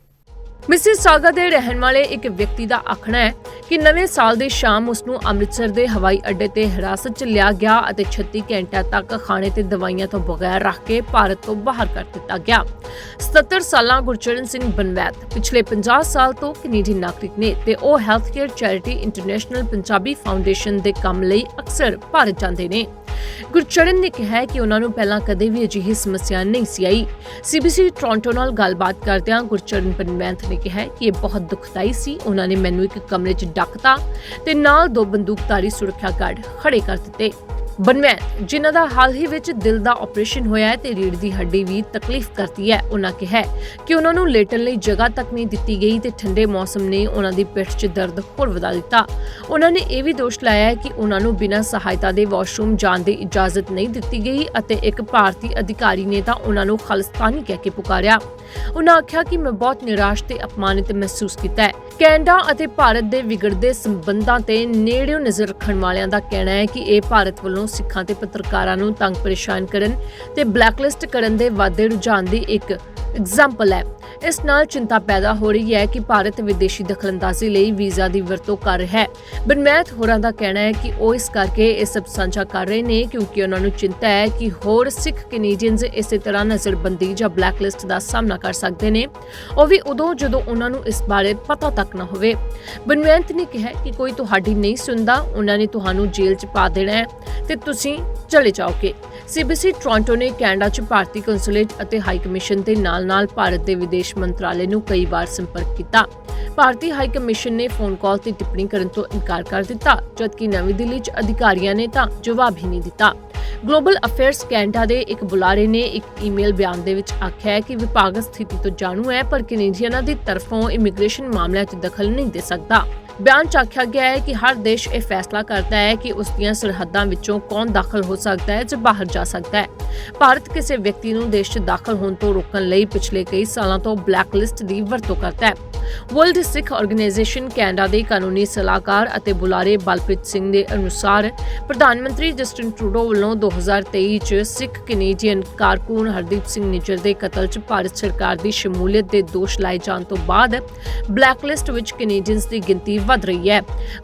ਮਿਸਿਸਾਗਾ ਦੇ ਰਹਿਣ ਵਾਲੇ ਇੱਕ ਵਿਅਕਤੀ ਦਾ ਆਖਣਾ ਹੈ ਕਿ ਨਵੇਂ ਸਾਲ ਦੀ ਸ਼ਾਮ ਉਸ ਨੂੰ ਅੰਮ੍ਰਿਤਸਰ ਦੇ ਹਵਾਈ ਅੱਡੇ ਤੇ ਹਿਰਾਸਤ 'ਚ ਲਿਆ ਗਿਆ ਅਤੇ 36 ਘੰਟਿਆਂ ਤੱਕ ਖਾਣੇ ਤੇ ਦਵਾਈਆਂ ਤੋਂ ਬਗੈਰ ਰੱਖ ਕੇ ਭਾਰਤ ਤੋਂ ਬਾਹਰ ਕਰ ਦਿੱਤਾ ਗਿਆ। 77 ਸਾਲਾਂ ਗੁਰਚਰਨ ਸਿੰਘ ਬਨਵੈਤ ਪਿਛਲੇ 50 ਸਾਲ ਤੋਂ ਕੈਨੇਡੀਅਨ ਨਾਗਰਿਕ ਨੇ ਤੇ ਉਹ health care charity international Punjabi foundation ਦੇ ਕੰਮ ਲਈ ਅਕਸਰ ਭਾਰਤ ਜਾਂਦੇ ਨੇ। ਗੁਰਚਰਨ ਨੇ ਕਿਹਾ ਕਿ ਉਹਨਾਂ ਨੂੰ ਪਹਿਲਾਂ ਕਦੇ ਵੀ ਅਜਿਹੀ ਸਮੱਸਿਆ ਨਹੀਂ ਸੀ ਆਈ। ਸੀਬੀਸੀ ਟੋਰਾਂਟੋ ਨਾਲ ਗੱਲਬਾਤ ਕਰਦਿਆਂ ਗੁਰਚਰਨ ਬਨਵੈਂਤ ਨੇ ਕਿਹਾ ਕਿ ਇਹ ਬਹੁਤ ਦੁਖਦਾਈ ਸੀ। ਉਹਨਾਂ ਨੇ ਮੈਨੂੰ ਇੱਕ ਕਮਰੇ 'ਚ ਡੱਕਤਾ ਤੇ ਨਾਲ ਦੋ ਬੰਦੂਕਧਾਰੀ ਸੁਰੱਖਿਆ ਗਾਰਡ ਖੜੇ ਕਰ ਦਿੱਤੇ। ਬਨਵੈਂਤ ਜਿਨ੍ਹਾਂ ਦਾ ਹਾਲ ਹੀ ਵਿੱਚ ਦਿਲ ਦਾ ਆਪਰੇਸ਼ਨ ਹੋਇਆ ਹੈ ਤੇ ਰੀੜ ਦੀ ਹੱਡੀ ਵੀ ਤਕਲੀਫ ਕਰਦੀ ਹੈ, ਉਹਨਾਂ ਕਿਹਾ ਕਿ ਉਹਨਾਂ ਨੂੰ ਲੇਟਣ ਲਈ ਜਗ੍ਹਾ ਤੱਕ ਨਹੀਂ ਦਿੱਤੀ ਗਈ ਤੇ ਠੰਡੇ ਮੌਸਮ ਨੇ ਉਹਨਾਂ ਦੀ ਪਿੱਠ 'ਚ ਦਰਦ ਹੋਰ ਵਧਾ ਦਿੱਤਾ। ਉਹਨਾਂ ਨੇ ਇਹ ਵੀ ਦੋਸ਼ ਲਾਇਆ ਕਿ ਉਹਨਾਂ ਨੂੰ ਬਿਨਾਂ ਸਹਾਇਤਾ ਦੇ ਵਾਸ਼ਰੂਮ ਜਾਣ ਦੀ ਇਜਾਜ਼ਤ ਨਹੀਂ ਦਿੱਤੀ ਗਈ ਅਤੇ ਇੱਕ ਭਾਰਤੀ ਅਧਿਕਾਰੀ ਨੇ ਤਾਂ ਉਹਨਾਂ ਨੂੰ ਖਾਲਿਸਤਾਨੀ ਕਹਿ ਕੇ ਪੁਕਾਰਿਆ। ਉਹਨਾਂ ਆਖਿਆ ਕਿ ਮੈਂ ਬਹੁਤ ਨਿਰਾਸ਼ ਤੇ ਅਪਮਾਨਿਤ ਮਹਿਸੂਸ ਕੀਤਾ ਹੈ। ਕੈਨੇਡਾ ਅਤੇ ਭਾਰਤ ਦੇ ਵਿਗੜਦੇ ਸੰਬੰਧਾਂ ਤੇ ਨੇੜਿਓਂ ਨਜ਼ਰ ਰੱਖਣ ਵਾਲਿਆਂ ਦਾ ਕਹਿਣਾ ਹੈ ਕਿ ਇਹ ਭਾਰਤ ਵੱਲੋਂ ਸਿੱਖਾਂ ਤੇ ਪੱਤਰਕਾਰਾਂ ਨੂੰ ਤੰਗ ਪਰੇਸ਼ਾਨ ਕਰਨ ਤੇ ਬਲੈਕਲਿਸਟ ਕਰਨ ਦੇ ਵਾਧੇ ਰੁਝਾਨ ਦੀ ਇੱਕ ਐਗਜ਼ਾਮਪਲ ਹੈ। ਇਸ ਨਾਲ ਚਿੰਤਾ ਪੈਦਾ ਹੋ ਰਹੀ ਹੈ ਕਿ ਭਾਰਤ ਵਿਦੇਸ਼ੀ ਦਖਲਅੰਦਾਜ਼ੀ ਲਈ ਵੀਜ਼ਾ ਦੀ ਵਰਤੋਂ ਕਰ ਰਿਹਾ ਹੈ। ਬਨਮੈਥ ਹੋਰਾਂ ਦਾ ਕਹਿਣਾ ਹੈ ਕਿ ਉਹ ਇਸ ਕਰਕੇ ਇਹ ਸਭ ਸਾਂਝਾ ਕਰ ਰਹੇ ਨੇ ਕਿਉਂਕਿ ਉਹਨਾਂ ਨੂੰ ਚਿੰਤਾ ਹੈ ਕਿ ਹੋਰ ਸਿੱਖ ਕੈਨੇਡੀਅਨਸ ਇਸੇ ਤਰ੍ਹਾਂ ਨਜ਼ਰਬੰਦੀ ਜਾਂ ਬਲੈਕਲਿਸਟ ਦਾ ਸਾਹਮਣਾ ਕਰ ਸਕਦੇ ਨੇ। ਉਹ ਵੀ ਉਦੋਂ ਜਦੋਂ ਉਹਨਾਂ ਨੂੰ ਇਸ ਬਾਰੇ ਪਤਾ ਤੱਕ ਨਾ ਹੋਵੇ। ਬਨਵੰਤ ਨੇ ਕਿਹਾ ਕਿ ਕੋਈ ਤੁਹਾਡੀ ਨਹੀਂ ਸੁਣਦਾ, ਉਹਨਾਂ ਨੇ ਤੁਹਾਨੂੰ ਜੇਲ੍ਹ 'ਚ ਪਾ ਦੇਣਾ ਹੈ ਤੇ ਤੁਸੀਂ ਚਲੇ ਜਾਓਗੇ। ਸੀਬੀਸੀ ਟੋਰਾਂਟੋ ਨੇ ਕੈਨੇਡਾ 'ਚ ਭਾਰਤੀ ਕੰਸੂਲੇਟ ਅਤੇ ਹਾਈ ਕਮਿਸ਼ਨ ਦੇ ਨਾਲ-ਨਾਲ ਭਾਰਤ ਦੇ ਵਿਦੇਸ਼ ਮੰਤਰਾਲੇ ਨੂੰ ਕਈ ਵਾਰ ਸੰਪਰਕ ਕੀਤਾ। ਭਾਰਤੀ ਹਾਈ ਕਮਿਸ਼ਨ ਨੇ ਫੋਨ ਕਾਲ ਤੇ ਟਿੱਪਣੀ ਕਰਨ ਤੋਂ ਇਨਕਾਰ ਕਰ ਦਿੱਤਾ, ਜਦਕਿ ਨਵੀਂ ਦਿੱਲੀ 'ਚ ਅਧਿਕਾਰੀਆਂ ਨੇ ਤਾਂ ਜਵਾਬ ਹੀ ਨਹੀਂ ਦਿੱਤਾ। ਗਲੋਬਲ ਅਫੇਅਰਸ ਕੈਨੇਡਾ ਦੇ ਇੱਕ ਬੁਲਾਰੇ ਨੇ ਇੱਕ ਈਮੇਲ ਬਿਆਨ ਦੇ ਵਿੱਚ ਆਖਿਆ ਹੈ ਕਿ ਵਿਭਾਗ ਸਥਿਤੀ ਤੋਂ ਜਾਣੂ ਹੈ, ਪਰ ਕੈਨੇਡੀਅਨਾਂ ਦੀ ਤਰਫੋਂ ਇਮੀਗ੍ਰੇਸ਼ਨ ਮਾਮਲਿਆਂ 'ਚ ਦਖਲ ਨਹੀਂ ਦੇ ਸਕਦਾ। ਬਿਆਨ 'ਚ ਆਖਿਆ ਗਿਆ ਹੈ ਕਿ ਹਰ ਦੇਸ਼ ਇਹ ਫੈਸਲਾ ਕਰਦਾ ਹੈ ਕਿ ਉਸ ਦੀਆਂ ਸਰਹੱਦਾਂ ਵਿੱਚੋਂ ਕੌਣ ਦਾਖਲ ਹੋ ਸਕਦਾ ਹੈ ਜਾਂ ਬਾਹਰ ਜਾ ਸਕਦਾ ਹੈ। ਭਾਰਤ ਕਿਸੇ ਵਿਅਕਤੀ ਨੂੰ ਦੇਸ਼ 'ਚ ਦਾਖਲ ਹੋਣ ਤੋਂ ਰੋਕਣ ਲਈ ਪਿਛਲੇ ਕਈ ਸਾਲਾਂ ਤੋਂ ਬਲੈਕ ਲਿਸਟ ਦੀ ਵਰਤੋਂ ਕਰਦਾ ਹੈ। ਵਰਲਡ ਸਿੱਖ ਆਰਗੇਨਾਈਜੇਸ਼ਨ ਕੈਨੇਡਾ ਦੇ ਕਾਨੂੰਨੀ ਸਲਾਹਕਾਰ ਅਤੇ ਬੁਲਾਰੇ ਬਲਪ੍ਰੀਤ ਸਿੰਘ ਦੇ ਅਨੁਸਾਰ ਪ੍ਰਧਾਨ ਮੰਤਰੀ ਜਸਟਿਨ ਟਰੂਡੋ ਵੱਲੋਂ 2023 ਚ ਸਿੱਖ ਕੈਨੇਡੀਅਨ ਕਾਰਕੁਨ ਹਰਦੀਪ ਸਿੰਘ ਨਿੱਜਰ ਦੇ ਕਤਲ ਚ ਭਾਰਤ ਸਰਕਾਰ ਦੀ ਸ਼ਮੂਲੀਅਤ ਦੇ ਦੋਸ਼ ਲਾਏ ਜਾਣ ਤੋਂ ਬਾਅਦ ਬਲੈਕਲਿਸਟ ਵਿੱਚ ਕੈਨੇਡੀਅਨਸ ਦੀ ਗਿਣਤੀ ਵਧ ਰਹੀ ਹੈ।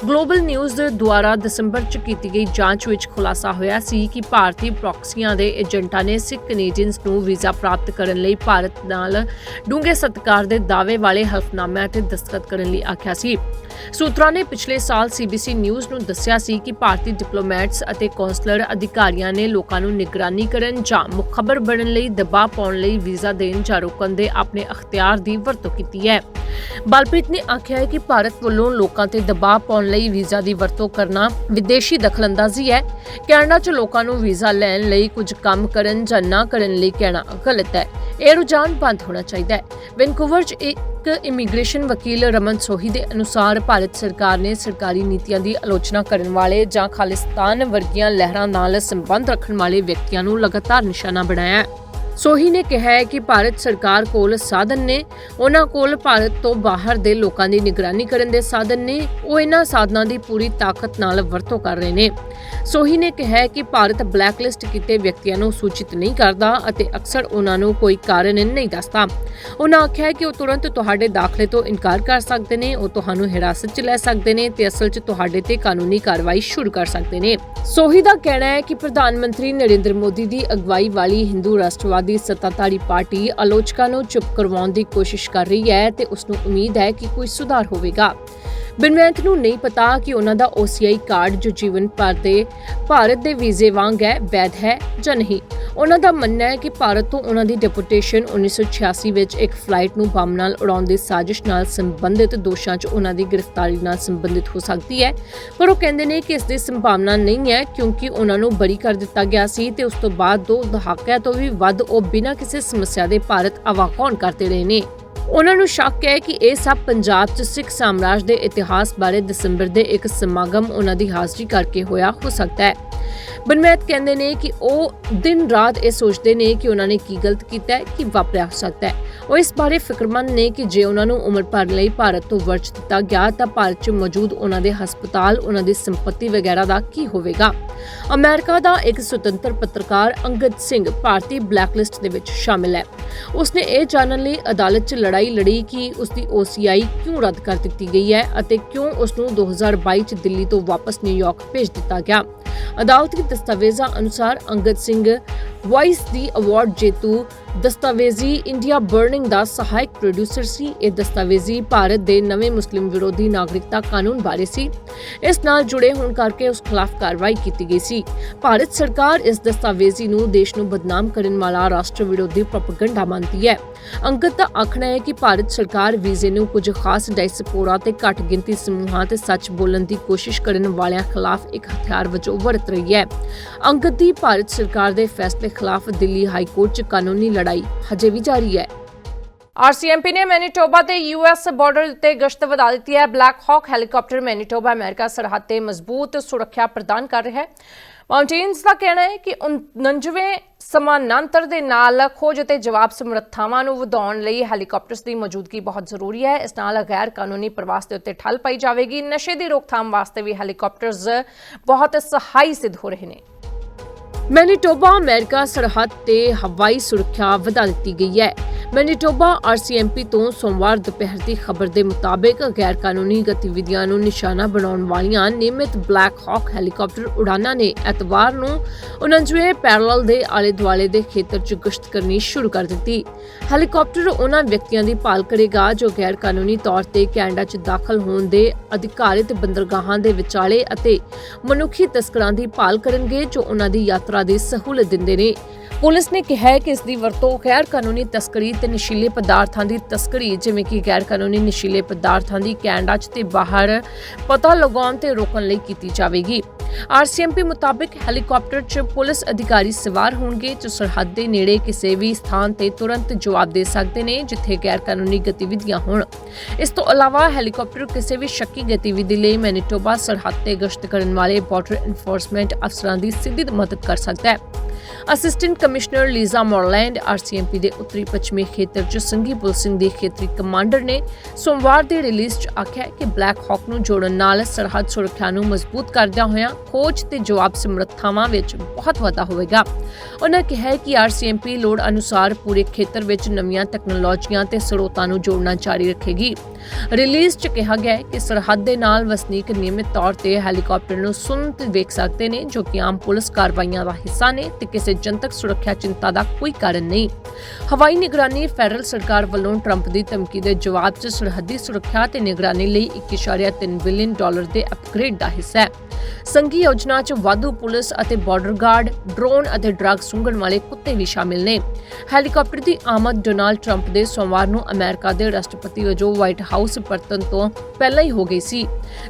ਗਲੋਬਲ ਨਿਊਜ਼ ਦੁਆਰਾ ਦਸੰਬਰ ਚ ਕੀਤੀ ਗਈ ਜਾਂਚ ਵਿੱਚ ਖੁਲਾਸਾ ਹੋਇਆ ਸੀ ਕਿ ਭਾਰਤੀ ਪ੍ਰੌਕਸੀਆਂ ਦੇ ਏਜੰਟਾਂ ਨੇ ਸਿੱਖ ਕੈਨੇਡੀਅਨਸ ਨੂੰ ਵੀਜ਼ਾ ਪ੍ਰਾਪਤ ਕਰਨ ਲਈ ਭਾਰਤ ਨਾਲ ਡੂੰਘੇ ਸਤਿਕਾਰ ਦੇ ਦਾਅਵੇ ਵਾਲੇ ਹਲਫਨਾਮਿਆਂ ਤੇ ਦਸਤਖਤ ਕਰਨ ਲਈ ਆਖਿਆ ਸੀ। ਸੂਤਰਾਂ ਨੇ ਪਿਛਲੇ ਸਾਲ ਸੀਬੀਸੀ ਨਿਊਜ਼ ਨੂੰ ਦੱਸਿਆ ਸੀ ਕਿ ਭਾਰਤੀ ਡਿਪਲੋਮੈਟਸ ਅਤੇ ਕੌਂਸਲਰ ਅਧਿਕਾਰੀਆਂ ਨੇ ਲੋਕਾਂ ਨੂੰ ਨਿਗਰਾਨੀ ਕਰਨ ਜਾਂ ਮੁਖਬਰ ਬਣਨ ਲਈ ਦਬਾਅ ਪਾਉਣ ਲਈ ਵੀਜ਼ਾ ਦੇਣ ਜਾਂ ਰੋਕਣ ਦੇ ਆਪਣੇ ਅਖਤਿਆਰ ਦੀ ਵਰਤੋਂ ਕੀਤੀ ਹੈ। ਬਲਪ੍ਰੀਤ ਨੇ ਆਖਿਆ ਹੈ ਕਿ ਭਾਰਤ ਵੱਲੋਂ ਲੋਕਾਂ ਤੇ ਦਬਾਅ ਪਾਉਣ ਲਈ ਵੀਜ਼ਾ ਦੀ ਵਰਤੋਂ ਕਰਨਾ ਵਿਦੇਸ਼ੀ ਦਖਲਅੰਦਾਜ਼ੀ ਹੈ। ਕੈਨੇਡਾ 'ਚ ਲੋਕਾਂ ਨੂੰ ਵੀਜ਼ਾ ਲੈਣ ਲਈ ਕੁਝ ਕੰਮ ਕਰਨ ਜਾਂ ਨਾ ਕਰਨ ਲਈ ਕਹਿਣਾ ਗਲਤ ਹੈ। ਇਹ ਰੁਝਾਨ ਬੰਦ ਹੋਣਾ ਚਾਹੀਦਾ ਹੈ। ਵੈਨਕੂਵਰ 'ਚ ਇੱਕ ਇਮੀਗ੍ਰੇਸ਼ਨ ਵਕੀਲ ਰਮਨ ਸੋਹੀ ਦੇ ਅਨੁਸਾਰ ਭਾਰਤ ਸਰਕਾਰ ਨੇ ਸਰਕਾਰੀ ਨੀਤੀਆਂ ਦੀ ਆਲੋਚਨਾ ਕਰਨ ਵਾਲੇ ਜਾਂ ਖਾਲਿਸਤਾਨ ਵਰਗੀਆਂ ਲਹਿਰਾਂ ਨਾਲ ਸੰਬੰਧ ਰੱਖਣ ਵਾਲੇ ਵਿਅਕਤੀਆਂ ਨੂੰ ਲਗਾਤਾਰ ਨਿਸ਼ਾਨਾ ਬਣਾਇਆ ਹੈ। ਸੋਹੀ ਨੇ ਕਿਹਾ ਹੈ ਕਿ ਭਾਰਤ ਸਰਕਾਰ ਕੋਲ ਸਾਧਨ ਨੇ। ਉਹਨਾਂ ਕੋਲ ਭਾਰਤ ਤੋਂ ਬਾਹਰ ਦੇ ਲੋਕਾਂ ਦੀ ਨਿਗਰਾਨੀ ਕਰਨ ਦੇ ਸਾਧਨ ਨੇ। ਉਹ ਇਹਨਾਂ ਸਾਧਨਾਂ ਦੀ ਪੂਰੀ ਤਾਕਤ ਨਾਲ ਵਰਤੋਂ ਕਰ ਰਹੇ ਨੇ। ਸੋਹੀ ਨੇ ਕਿਹਾ ਹੈ ਕਿ ਭਾਰਤ ਬਲੈਕਲਿਸਟ ਕੀਤੇ ਵਿਅਕਤੀਆਂ ਨੂੰ ਸੂਚਿਤ ਨਹੀਂ ਕਰਦਾ ਅਤੇ ਅਕਸਰ ਉਹਨਾਂ ਨੂੰ ਕੋਈ ਕਾਰਨ ਨਹੀਂ ਦੱਸਦਾ। ਉਹਨਾਂ ਆਖਿਆ ਕਿ ਉਹ ਤੁਰੰਤ ਤੁਹਾਡੇ ਦਾਖਲੇ ਤੋਂ ਇਨਕਾਰ ਕਰ ਸਕਦੇ ਨੇ। ਉਹ ਤੁਹਾਨੂੰ ਹਿਰਾਸਤ 'ਚ ਲੈ ਸਕਦੇ ਨੇ ਤੇ ਅਸਲ 'ਚ ਤੁਹਾਡੇ ਤੇ ਕਾਨੂੰਨੀ ਕਾਰਵਾਈ ਸ਼ੁਰੂ ਕਰ ਸਕਦੇ ਨੇ। ਸੋਹੀ ਦਾ ਕਹਿਣਾ ਹੈ ਕਿ ਪ੍ਰਧਾਨ ਮੰਤਰੀ ਨਰਿੰਦਰ ਮੋਦੀ ਦੀ ਅਗਵਾਈ ਵਾਲੀ ਹਿੰਦੂ ਰਾਸ਼ਟਰਵਾਦ ਸੱਤਾਧਾਰੀ ਪਾਰਟੀ ਆਲੋਚਕਾਂ ਨੂੰ ਚੁੱਪ ਕਰਵਾਉਣ ਦੀ ਕੋਸ਼ਿਸ਼ ਕਰ ਰਹੀ ਹੈ ਤੇ ਉਸ ਨੂੰ ਉਮੀਦ ਹੈ ਕਿ ਕੋਈ ਸੁਧਾਰ ਹੋਵੇਗਾ। ਬਿਨਵੈਂਤ ਨੂੰ ਨਹੀਂ ਪਤਾ ਕਿ ਉਹਨਾਂ ਦਾ OCI ਕਾਰਡ ਜੋ ਜੀਵਨ ਭਰ ਦੇ ਭਾਰਤ ਦੇ ਵੀਜ਼ੇ ਵਾਂਗ ਹੈ, ਵੈਧ ਹੈ ਜਾਂ ਨਹੀਂ। ਉਹਨਾਂ ਦਾ ਮੰਨਣਾ ਹੈ ਕਿ ਭਾਰਤ ਤੋਂ ਉਹਨਾਂ ਦੀ ਡਿਪੂਟੇਸ਼ਨ 1986 ਵਿੱਚ ਇੱਕ ਫਲਾਈਟ ਨੂੰ ਬੰਬ ਨਾਲ ਉਡਾਉਣ ਦੀ ਸਾਜ਼ਿਸ਼ ਨਾਲ ਸੰਬੰਧਿਤ ਦੋਸ਼ਾਂ 'ਚ ਉਹਨਾਂ ਦੀ ਗ੍ਰਿਫਤਾਰੀ ਨਾਲ ਸੰਬੰਧਿਤ ਹੋ ਸਕਦੀ ਹੈ। ਪਰ ਉਹ ਕਹਿੰਦੇ ਨੇ ਕਿ ਇਸ ਦੀ ਸੰਭਾਵਨਾ ਨਹੀਂ ਹੈ ਕਿਉਂਕਿ ਉਹਨਾਂ ਨੂੰ ਬਰੀ ਕਰ ਦਿੱਤਾ ਗਿਆ ਸੀ ਤੇ ਉਸ ਤੋਂ ਬਾਅਦ ਦੋ ਦਹਾਕਿਆਂ ਤੋਂ ਵੀ ਵੱਧ ਉਹ ਬਿਨਾਂ ਕਿਸੇ ਸਮੱਸਿਆ ਦੇ ਭਾਰਤ ਆਵਾਕੌਣ ਕਰਦੇ ਰਹੇ ਨੇ। ਉਹਨਾਂ ਨੂੰ ਸ਼ੱਕ ਹੈ ਕਿ ਇਹ ਸਭ ਪੰਜਾਬ 'ਚ ਸਿੱਖ ਸਾਮਰਾਜ ਦੇ ਇਤਿਹਾਸ ਬਾਰੇ ਦਸੰਬਰ ਦੇ ਇੱਕ ਸਮਾਗਮ ਉਹਨਾਂ ਦੀ ਹਾਜ਼ਰੀ ਕਰਕੇ ਹੋਇਆ ਹੋ ਸਕਦਾ ਹੈ। ਬਨਮੈਤ ਕਹਿੰਦੇ ਨੇ ਕਿ ਉਹ ਦਿਨ ਰਾਤ ਇਹ ਸੋਚਦੇ ਨੇ ਕਿ ਉਹਨਾਂ ਨੇ ਕੀ ਗਲਤ ਕੀਤਾ ਹੈ, ਕਿ ਵਾਪਰਿਆ ਹੋ ਸਕਦਾ ਹੈ। ਉਹ ਇਸ ਬਾਰੇ ਫਿਕਰਮੰਦ ਨੇ ਕਿ ਜੇ ਉਹਨਾਂ ਨੂੰ ਉਮਰ ਭਰ ਲਈ ਭਾਰਤ ਤੋਂ ਵਰਜ ਦਿੱਤਾ ਗਿਆ ਤਾਂ ਭਾਰਤ 'ਚ ਮੌਜੂਦ ਉਹਨਾਂ ਦੇ ਹਸਪਤਾਲ, ਉਹਨਾਂ ਦੀ ਸੰਪਤੀ ਵਗੈਰਾ ਦਾ ਕੀ ਹੋਵੇਗਾ? ਅਮਰੀਕਾ ਦਾ ਇੱਕ ਸੁਤੰਤਰ ਪੱਤਰਕਾਰ ਅੰਗਦ ਸਿੰਘ ਭਾਰਤੀ ਬਲੈਕਲਿਸਟ ਦੇ ਵਿੱਚ ਸ਼ਾਮਿਲ ਹੈ। ਉਸਨੇ ਇਹ ਜਾਣਨ ਲਈ ਅਦਾਲਤ 'ਚ ਲੜਾਈ ਲੜੀ ਕਿ ਉਸ ਦੀ OCI ਕਿਉਂ ਰੱਦ ਕਰ ਦਿੱਤੀ ਗਈ ਹੈ ਅਤੇ ਕਿਉਂ ਉਸ ਨੂੰ 2022 'ਚ ਦਿੱਲੀ ਤੋਂ ਵਾਪਸ ਨਿਊਯਾਰਕ ਭੇਜ ਦਿੱਤਾ ਗਿਆ। ਅਦਾਲਤ ਦੇ ਦਸਤਾਵੇਜ਼ਾਂ ਅਨੁਸਾਰ ਅੰਗਦ ਸਿੰਘ ਵਾਈਸ ਦੀ ਅਵਾਰਡ ਜੇਤੂ ਦਸਤਾਵੇਜ਼ੀ ਇੰਡੀਆ ਬਰਨਿੰਗ ਦਾ ਸਹਾਇਕ ਪ੍ਰੋਡਿਊਸਰ ਸੀ। ਇਹ ਦਸਤਾਵੇਜ਼ੀ ਭਾਰਤ ਦੇ ਨਵੇਂ ਮੁਸਲਿਮ ਵਿਰੋਧੀ ਨਾਗਰਿਕਤਾ ਕਾਨੂੰਨ ਬਾਰੇ ਸੀ। ਇਸ ਨਾਲ ਜੁੜੇ ਹੋਣ ਕਰਕੇ ਉਸ ਖਿਲਾਫ ਕਾਰਵਾਈ ਕੀਤੀ ਗਈ ਸੀ। ਭਾਰਤ ਸਰਕਾਰ ਇਸ ਦਸਤਾਵੇਜ਼ੀ ਨੂੰ ਦੇਸ਼ ਨੂੰ ਬਦਨਾਮ ਕਰਨ ਵਾਲਾ ਰਾਸ਼ਟਰ ਵਿਰੋਧੀ ਪ੍ਰੋਪਗੈਂਡਾ ਮੰਨਦੀ ਹੈ। ਅੰਗਦ ਦਾ ਆਖਣਾ ਹੈ ਕਿ ਭਾਰਤ ਸਰਕਾਰ ਵੀਜ਼ੇ ਨੂੰ ਕੁਝ ਖਾਸ ਡਾਇਸਪੋਰਾ ਤੇ ਘੱਟ ਗਿਣਤੀ ਸਮੂਹਾਂ ਤੇ ਸੱਚ ਬੋਲਣ ਦੀ ਕੋਸ਼ਿਸ਼ ਕਰਨ ਵਾਲਿਆਂ ਖਿਲਾਫ ਇੱਕ ਹਥਿਆਰ ਵਜੋਂ ਵਰਤ ਰਹੀ ਹੈ। ਅੰਗਦ ਦੀ ਭਾਰਤ ਸਰਕਾਰ ਦੇ ਫੈਸਲੇ ਖਿਲਾਫ ਦਿੱਲੀ ਹਾਈ ਕੋਰਟ 'ਚ ਕਾਨੂੰਨੀ ਲੜਾਈ ਹਜੇ ਵੀ ਜਾਰੀ ਹੈ। ਆਰਸੀਐਮਪੀ ਨੇ ਮੈਨੀਟੋਬਾ ਤੇ ਯੂਐਸ ਬਾਰਡਰ ਉੱਤੇ ਗਸ਼ਤ ਵਧਾ ਦਿੱਤੀ ਹੈ। Black hawk helicopter Manitoba America ਸਰਹੱਦ ਤੇ ਮਜ਼ਬੂਤ ਸੁਰੱਖਿਆ ਪ੍ਰਦਾਨ ਕਰ ਰਿਹਾ ਹੈ। ਮਾਊਂਟੇਨਸ ਦਾ ਕਹਿਣਾ ਹੈ ਕਿ 99ਵੇਂ ਸਮਾਨਾਂਤਰ ਦੇ ਨਾਲ ਖੋਜ ਅਤੇ ਜਵਾਬ ਸਮਰੱਥਾਵਾਂ ਨੂੰ ਵਧਾਉਣ ਲਈ ਹੈਲੀਕਾਪਟਰਸ ਦੀ ਮੌਜੂਦਗੀ ਬਹੁਤ ਜ਼ਰੂਰੀ ਹੈ। ਇਸ ਨਾਲ ਗੈਰ ਕਾਨੂੰਨੀ ਪ੍ਰਵਾਸ ਦੇ ਉੱਤੇ ਠੱਲ ਪਾਈ ਜਾਵੇਗੀ। ਨਸ਼ੇ ਦੀ ਰੋਕਥਾਮ ਵਾਸਤੇ ਵੀ ਹੈਲੀਕਾਪਟਰਸ ਬਹੁਤ ਸਹਾਈ ਸਿੱਧ ਹੋ ਰਹੇ ਨੇ। ਮੈਨੀਟੋਬਾ, ਅਮਰੀਕਾ ਸਰਹੱਦ ਤੇ ਹਵਾਈ ਸੁਰੱਖਿਆ ਵਧਾ ਦਿੱਤੀ ਗਈ ਹੈ। ਮੈਨੀਟੋਬਾ ਆਰਸੀਐਮਪੀ ਤੋਂ ਸੋਮਵਾਰ ਦੁਪਹਿਰ ਦੀ ਖਬਰ ਦੇ ਮੁਤਾਬਕ ਗੈਰ ਕਾਨੂੰਨੀ ਗਤੀਵਿਧੀਆਂ ਨੂੰ ਨਿਸ਼ਾਨਾ ਬਣਾਉਣ ਵਾਲੀਆਂ ਨਿਯਮਿਤ ਬਲੈਕ ਹਾਕ ਹੈਲੀਕਾਪਟਰ ਉਡਾਨਾਂ ਨੇ ਐਤਵਾਰ ਨੂੰ 99 ਪੈਰਲਲ ਦੇ ਆਲੇ ਦੁਆਲੇ ਦੇ ਖੇਤਰ 'ਚ ਗਸ਼ਤ ਕਰਨੀ ਸ਼ੁਰੂ ਕਰ ਦਿੱਤੀ। ਹੈਲੀਕਾਪਟਰ ਉਹਨਾਂ ਵਿਅਕਤੀਆਂ ਦੀ ਭਾਲ ਕਰੇਗਾ ਜੋ ਗੈਰ ਕਾਨੂੰਨੀ ਤੌਰ ਤੇ ਕੈਨੇਡਾ 'ਚ ਦਾਖਲ ਹੋਣ ਦੇ ਅਧਿਕਾਰਿਤ ਬੰਦਰਗਾਹਾਂ ਦੇ ਵਿਚਾਲੇ ਅਤੇ ਮਨੁੱਖੀ ਤਸਕਰਾਂ ਦੀ ਭਾਲ ਕਰਨਗੇ ਜੋ ਉਹਨਾਂ ਦੀ ਯਾਤਰਾ ਦੀ ਸਹੂਲਤ ਦਿੰਦੇ ਨੇ ਪੁਲਿਸ ਨੇ ਕਿਹਾ ਹੈ ਕਿ ਇਸ ਦੀ ਵਰਤੋਂ ਗੈਰ ਕਾਨੂੰਨੀ ਤਸਕਰੀ ਤੇ ਨਸ਼ੀਲੇ ਪਦਾਰਥਾਂ ਦੀ ਤਸਕਰੀ, ਜਿਵੇਂ ਕਿ ਗੈਰ ਕਾਨੂੰਨੀ ਨਸ਼ੀਲੇ ਪਦਾਰਥਾਂ ਦੀ ਕੈਨੇਡਾ 'ਚ ਤੇ ਬਾਹਰ ਪਤਾ ਲਗਾਉਣ ਤੇ ਰੋਕਣ ਲਈ ਕੀਤੀ ਜਾਵੇਗੀ। ਆਰਸੀਐਮਪੀ ਮੁਤਾਬਕ ਹੈਲੀਕਾਪਟਰ 'ਚ ਪੁਲਿਸ ਅਧਿਕਾਰੀ ਸਵਾਰ ਹੋਣਗੇ, ਜੋ ਸਰਹੱਦ ਦੇ ਨੇੜੇ ਕਿਸੇ ਵੀ ਸਥਾਨ ਤੇ ਤੁਰੰਤ ਜਵਾਬ ਦੇ ਸਕਦੇ ਨੇ, ਜਿੱਥੇ ਗੈਰ ਕਾਨੂੰਨੀ ਗਤੀਵਿਧੀਆਂ ਹੋਣ। ਇਸ ਤੋਂ ਇਲਾਵਾ ਹੈਲੀਕਾਪਟਰ ਕਿਸੇ ਵੀ ਸ਼ੱਕੀ ਗਤੀਵਿਧੀ ਲਈ ਮੈਨੀਟੋਬਾ ਸਰਹੱਦ ਤੇ ਗਸ਼ਤ ਕਰਨ ਵਾਲੇ ਬਾਰਡਰ ਐਨਫੋਰਸਮੈਂਟ ਅਫਸਰਾਂ ਦੀ ਸਿੱਧੀ ਮਦਦ ਕਰ ਸਕਦਾ ਹੈ। Assistant commissioner Lisa Moreland RCMP ਦੇ ਉੱਤਰੀ ਪੱਛਮੀ ਖੇਤਰ 'ਚ ਸੰਘੀ ਪੁਲਿਸਿੰਗ ਦੇ ਖੇਤਰੀ ਕਮਾਂਡਰ ਨੇ ਸੋਮਵਾਰ ਦੀ ਰਿਲੀਜ਼ 'ਚ ਆਖਿਆ ਕਿ ਬਲੈਕ ਹਾਕ ਨੂੰ ਜੋੜਨ ਨਾਲ ਸਰਹੱਦ ਸੁਰੱਖਿਆ ਨੂੰ ਮਜ਼ਬੂਤ ਕਰਦਿਆਂ ਹੋਇਆਂ ਖੋਜ ਤੇ ਜਵਾਬ ਸਮਰੱਥਾਵਾਂ ਵਿੱਚ ਬਹੁਤ ਵਾਧਾ ਹੋਵੇਗਾ। ਉਹਨਾਂ ਕਿਹਾ ਕਿ ਆਰਸੀਐਮਪੀ ਲੋੜ ਅਨੁਸਾਰ ਪੂਰੇ ਖੇਤਰ ਵਿੱਚ ਨਵੀਆਂ ਤਕਨਾਲੋਜੀਆਂ ਤੇ ਸਰੋਤਾਂ ਨੂੰ ਜੋੜਨਾ ਜਾਰੀ ਰੱਖੇਗੀ। ਰਿਲੀਜ਼ 'ਚ ਕਿਹਾ ਗਿਆ ਹੈ ਕਿ ਸਰਹੱਦ ਦੇ ਨਾਲ ਵਸਨੀਕ ਨਿਯਮਿਤ ਤੌਰ ਤੇ ਹੈਲੀਕਾਪਟਰ ਨੂੰ ਸੁਣ ਤੇ ਵੇਖ ਸਕਦੇ ਨੇ, ਜੋ ਕਿ ਆਮ ਪੁਲਿਸ ਕਾਰਵਾਈਆਂ ਦਾ ਹਿੱਸਾ ਨੇ ਤੇ ਕਿਸੇ ਜਨਤਕ ਸੁਰੱਖਿਆ ਚਿੰਤਾ ਦਾ ਕੋਈ ਕਾਰਨ ਨਹੀਂ। ਹਵਾਈ ਨਿਗਰਾਨੀ ਫੈਡਰਲ ਸਰਕਾਰ ਵੱਲੋਂ ਟਰੰਪ ਦੀ ਧਮਕੀ ਦੇ ਜਵਾਬ 'ਚ ਸਰਹੱਦੀ ਸੁਰੱਖਿਆ ਤੇ ਨਿਗਰਾਨੀ ਲਈ 1.3 ਬਿਲੀਅਨ ਡਾਲਰ ਦੇ ਅਪਗ੍ਰੇਡ ਦਾ ਹਿੱਸਾ ਹੈ। ਸੰਘੀ ਯੋਜਨਾ 'ਚ ਵਾਧੂ ਪੁਲਿਸ ਅਤੇ ਬਾਰਡਰ ਗਾਰਡ ਡਰੋਨ ਅਤੇ ਡਰੱਗ ਸੁੰਘਣ ਵਾਲੇ ਕੁੱਤੇ ਵੀ ਸ਼ਾਮਿਲ ਨੇ। ਹੈਲੀਕਾਪਟਰ ਦੀ ਆਮਦ ਡੋਨਾਲਡ ਟਰੰਪ ਦੇ ਸੋਮਵਾਰ ਨੂੰ ਅਮਰੀਕਾ ਦੇ ਰਾਸ਼ਟਰਪਤੀ ਵਜੋਂ ਵਾਈਟ ਹਾਊਸ ਪਰਤਨ ਤੋਂ ਪਹਿਲਾਂ ਹੀ ਹੋ ਗਈ ਸੀ।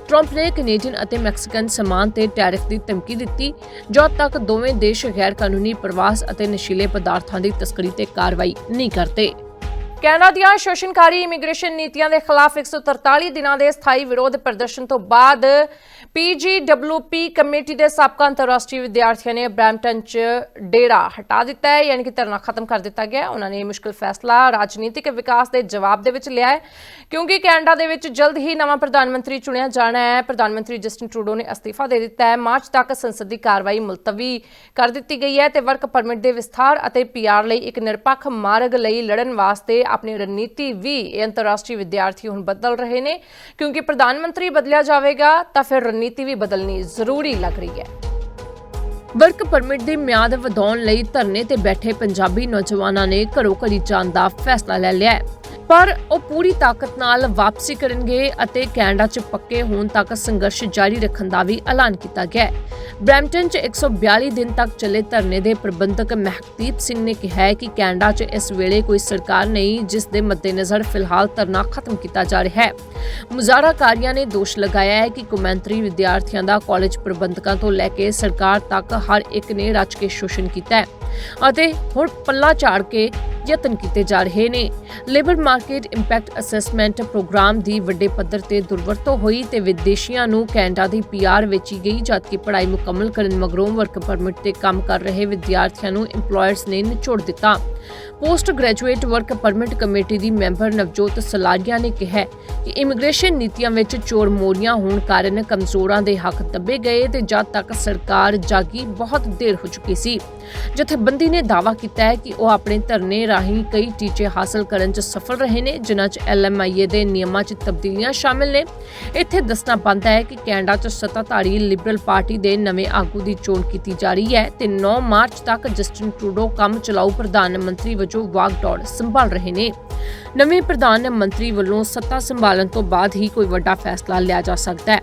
ਟਰੰਪ ਨੇ ਕੈਨੇਡੀਅਨ ਅਤੇ ਮੈਕਸੀਕਨ ਸਮਾਨ ਤੇ ਟੈਰਿਫ ਦੀ ਧਮਕੀ ਦਿੱਤੀ, ਜਦ ਤੱਕ ਦੋਵੇਂ ਦੇਸ਼ ਗੈਰ ਕਾਨੂੰਨੀ ਪ੍ਰਵਾਸ ਅਤੇ ਨਸ਼ੀਲੇ ਪਦਾਰਥਾਂ ਦੀ ਤਸਕਰੀ ਤੇ ਕਾਰਵਾਈ ਨਹੀਂ ਕਰਦੇ। ਕੈਨੇਡਾ ਦੀਆਂ ਸ਼ੋਸ਼ਣਕਾਰੀ ਇਮੀਗ੍ਰੇਸ਼ਨ ਨੀਤੀਆਂ ਦੇ ਖਿਲਾਫ 143 ਦਿਨਾਂ ਦੇ ਸਥਾਈ ਵਿਰੋਧ ਪ੍ਰਦਰਸ਼ਨ ਤੋਂ ਬਾਅਦ ਪੀਜੀਡਬਲਯੂਪੀ ਕਮੇਟੀ ਦੇ ਸਾਬਕਾ ਅੰਤਰਰਾਸ਼ਟਰੀ ਵਿਦਿਆਰਥੀਆਂ ਨੇ ਬ੍ਰੈਂਪਟਨ 'ਚ ਡੇਰਾ ਹਟਾ ਦਿੱਤਾ ਹੈ, ਯਾਨੀ ਕਿ ਧਰਨਾ ਖਤਮ ਕਰ ਦਿੱਤਾ ਗਿਆ ਉਹਨਾਂ ਨੇ ਇਹ ਮੁਸ਼ਕਲ ਫੈਸਲਾ ਰਾਜਨੀਤਿਕ ਵਿਕਾਸ ਦੇ ਜਵਾਬ ਦੇ ਵਿੱਚ ਲਿਆ ਹੈ, ਕਿਉਂਕਿ ਕੈਨੇਡਾ ਦੇ ਵਿੱਚ ਜਲਦ ਹੀ ਨਵਾਂ ਪ੍ਰਧਾਨ ਮੰਤਰੀ ਚੁਣਿਆ ਜਾਣਾ ਹੈ। ਪ੍ਰਧਾਨ ਮੰਤਰੀ ਜਸਟਿਨ ਟਰੂਡੋ ਨੇ ਅਸਤੀਫਾ ਦੇ ਦਿੱਤਾ ਹੈ। ਮਾਰਚ ਤੱਕ ਸੰਸਦ ਦੀ ਕਾਰਵਾਈ ਮੁਲਤਵੀ ਕਰ ਦਿੱਤੀ ਗਈ ਹੈ ਤੇ ਵਰਕ ਪਰਮਿਟ ਦੇ ਵਿਸਥਾਰ ਅਤੇ ਪੀਆਰ ਲਈ ਇੱਕ ਨਿਰਪੱਖ ਮਾਰਗ ਲਈ ਲੜਨ ਵਾਸਤੇ ਆਪਣੀ ਰਣਨੀਤੀ ਵੀ ਇਹ ਅੰਤਰਰਾਸ਼ਟਰੀ ਵਿਦਿਆਰਥੀ ਹੁਣ ਬਦਲ ਰਹੇ ਨੇ। ਕਿਉਂਕਿ ਪ੍ਰਧਾਨ ਮੰਤਰੀ ਬਦਲਿਆ ਜਾਵੇਗਾ, ਤਾਂ ਫਿਰ ਰਣਨੀਤੀ ਵੀ ਬਦਲਣੀ ਜ਼ਰੂਰੀ ਲੱਗ ਰਹੀ ਹੈ। ਵਰਕ ਪਰਮਿਟ ਦੀ ਮਿਆਦ ਵਧਾਉਣ ਲਈ ਧਰਨੇ ਤੇ ਬੈਠੇ ਪੰਜਾਬੀ ਨੌਜਵਾਨਾਂ ਨੇ ਘਰੋਂ ਘਰੀ ਜਾਣ ਦਾ ਫੈਸਲਾ ਲੈ ਲਿਆ ਹੈ। ਪਰ ਉਹ ਪੂਰੀ ਤਾਕਤ ਨਾਲ ਵਾਪਸੀ ਕਰਨਗੇ ਅਤੇ ਕੈਨੇਡਾ 'ਚ ਪੱਕੇ ਹੋਣ ਤੱਕ ਸੰਘਰਸ਼ ਜਾਰੀ ਰੱਖਣ ਦਾ ਵੀ ਐਲਾਨ ਕੀਤਾ ਗਿਆ ਹੈ। ਬ੍ਰੈਂਪਟਨ 'ਚ 142 ਦਿਨ ਤੱਕ ਚੱਲੇ ਧਰਨੇ ਦੇ ਪ੍ਰਬੰਧਕ ਮਹਿਕਦੀਪ ਸਿੰਘ ਨੇ ਕਿਹਾ ਹੈ ਕਿ ਕੈਨੇਡਾ 'ਚ ਇਸ ਵੇਲੇ ਕੋਈ ਸਰਕਾਰ ਨਹੀਂ, ਜਿਸ ਦੇ ਮੱਦੇਨਜ਼ਰ ਫਿਲਹਾਲ ਧਰਨਾ ਖਤਮ ਕੀਤਾ ਜਾ ਰਿਹਾ ਹੈ। ਮੁਜ਼ਾਹਰਾਕਾਰੀਆਂ ਨੇ ਦੋਸ਼ ਲਗਾਇਆ ਹੈ ਕਿ ਕੌਮਾਂਤਰੀ ਵਿਦਿਆਰਥੀਆਂ ਦਾ ਕਾਲਜ ਪ੍ਰਬੰਧਕਾਂ ਤੋਂ ਲੈ ਕੇ ਸਰਕਾਰ ਤੱਕ ਹਰ ਇੱਕ ਨੇ ਰਚ ਕੇ ਸ਼ੋਸ਼ਣ ਕੀਤਾ ਹੈ। ਅਤੇ ਹੁਣ ਪੱਲਾ ਝਾੜ ਕੇ ਯਤਨ ਕੀਤੇ ਜਾ ਰਹੇ ਨੇ। Labour market impact assessment program ਦੀ ਵੱਡੇ ਪੱਧਰ ਤੇ ਦੁਰਵਰਤੋਂ ਹੋਈ ਤੇ ਵਿਦੇਸ਼ੀਆਂ ਨੂੰ ਕੈਨੇਡਾ ਦੀ ਪੀਆਰ ਵੇਚੀ ਗਈ ਜਦਕਿ ਪੜ੍ਹਾਈ ਮੁਕੰਮਲ ਕਰਨ ਮਗਰੋਂ ਵਰਕ ਪਰਮਿਟ ਤੇ ਕੰਮ ਕਰ ਰਹੇ ਵਿਦਿਆਰਥੀਆਂ ਨੂੰ EMPLOYERS ਨੇ ਨਿਚੋੜ ਦਿੱਤਾ। Post graduate work permit committee ਦੀ ਮੈਂਬਰ ਨਵਜੋਤ ਸਲਾਰੀਆ ਨੇ ਕਿਹਾ ਕਿ ਇਮੀਗ੍ਰੇਸ਼ਨ ਨੀਤੀਆਂ ਵਿੱਚ ਚੋਰ ਮੋਰੀਆਂ ਹੋਣ ਕਾਰਨ ਕਮਜ਼ੋਰਾਂ ਦੇ ਹੱਕ ਦੱਬੇ ਗਏ ਤੇ ਜਦ ਤੱਕ ਸਰਕਾਰ ਜਾਗੀ ਬਹੁਤ ਦੇਰ ਹੋ ਚੁੱਕੀ ਸੀ। ਜਥੇਬੰਦੀ ਨੇ ਦਾਅਵਾ ਕੀਤਾ ਹੈ ਕਿ ਉਹ ਆਪਣੇ ਧਰਨੇ ਰਾਹੀਂ ਕਈ ਟੀਚੇ ਹਾਸਲ ਕਰਨ 'ਚ ਸਫਲ ਰਹੇ ਨੇ, ਜਿਨ੍ਹਾਂ 'ਚ ਐਲਐਮਆਈਏ ਦੇ ਨਿਯਮਾਂ 'ਚ ਤਬਦੀਲੀਆਂ ਸ਼ਾਮਿਲ ਨੇ। ਇੱਥੇ ਦੱਸਣਾ ਬਣਦਾ ਹੈ ਕਿ ਕੈਨੇਡਾ 'ਚ ਸੱਤਾਧਾਰੀ ਲਿਬਰਲ ਪਾਰਟੀ ਦੇ ਨਵੇਂ ਆਗੂ ਦੀ ਚੋਣ ਕੀਤੀ ਜਾ ਰਹੀ ਹੈ ਤੇ 9 ਮਾਰਚ ਤੱਕ ਜਸਟਿਨ ਟਰੂਡੋ ਕੰਮ ਚਲਾਊ ਪ੍ਰਧਾਨ ਮੰਤਰੀ ਵਜੋਂ ਵਾਗਡੋਰ ਸੰਭਾਲ ਰਹੇ ਨੇ। ਨਵੇਂ ਪ੍ਰਧਾਨ ਮੰਤਰੀ ਵੱਲੋਂ ਸੱਤਾ ਸੰਭਾਲਣ ਤੋਂ ਬਾਅਦ ਹੀ ਕੋਈ ਵੱਡਾ ਫੈਸਲਾ ਲਿਆ ਜਾ ਸਕਦਾ ਹੈ।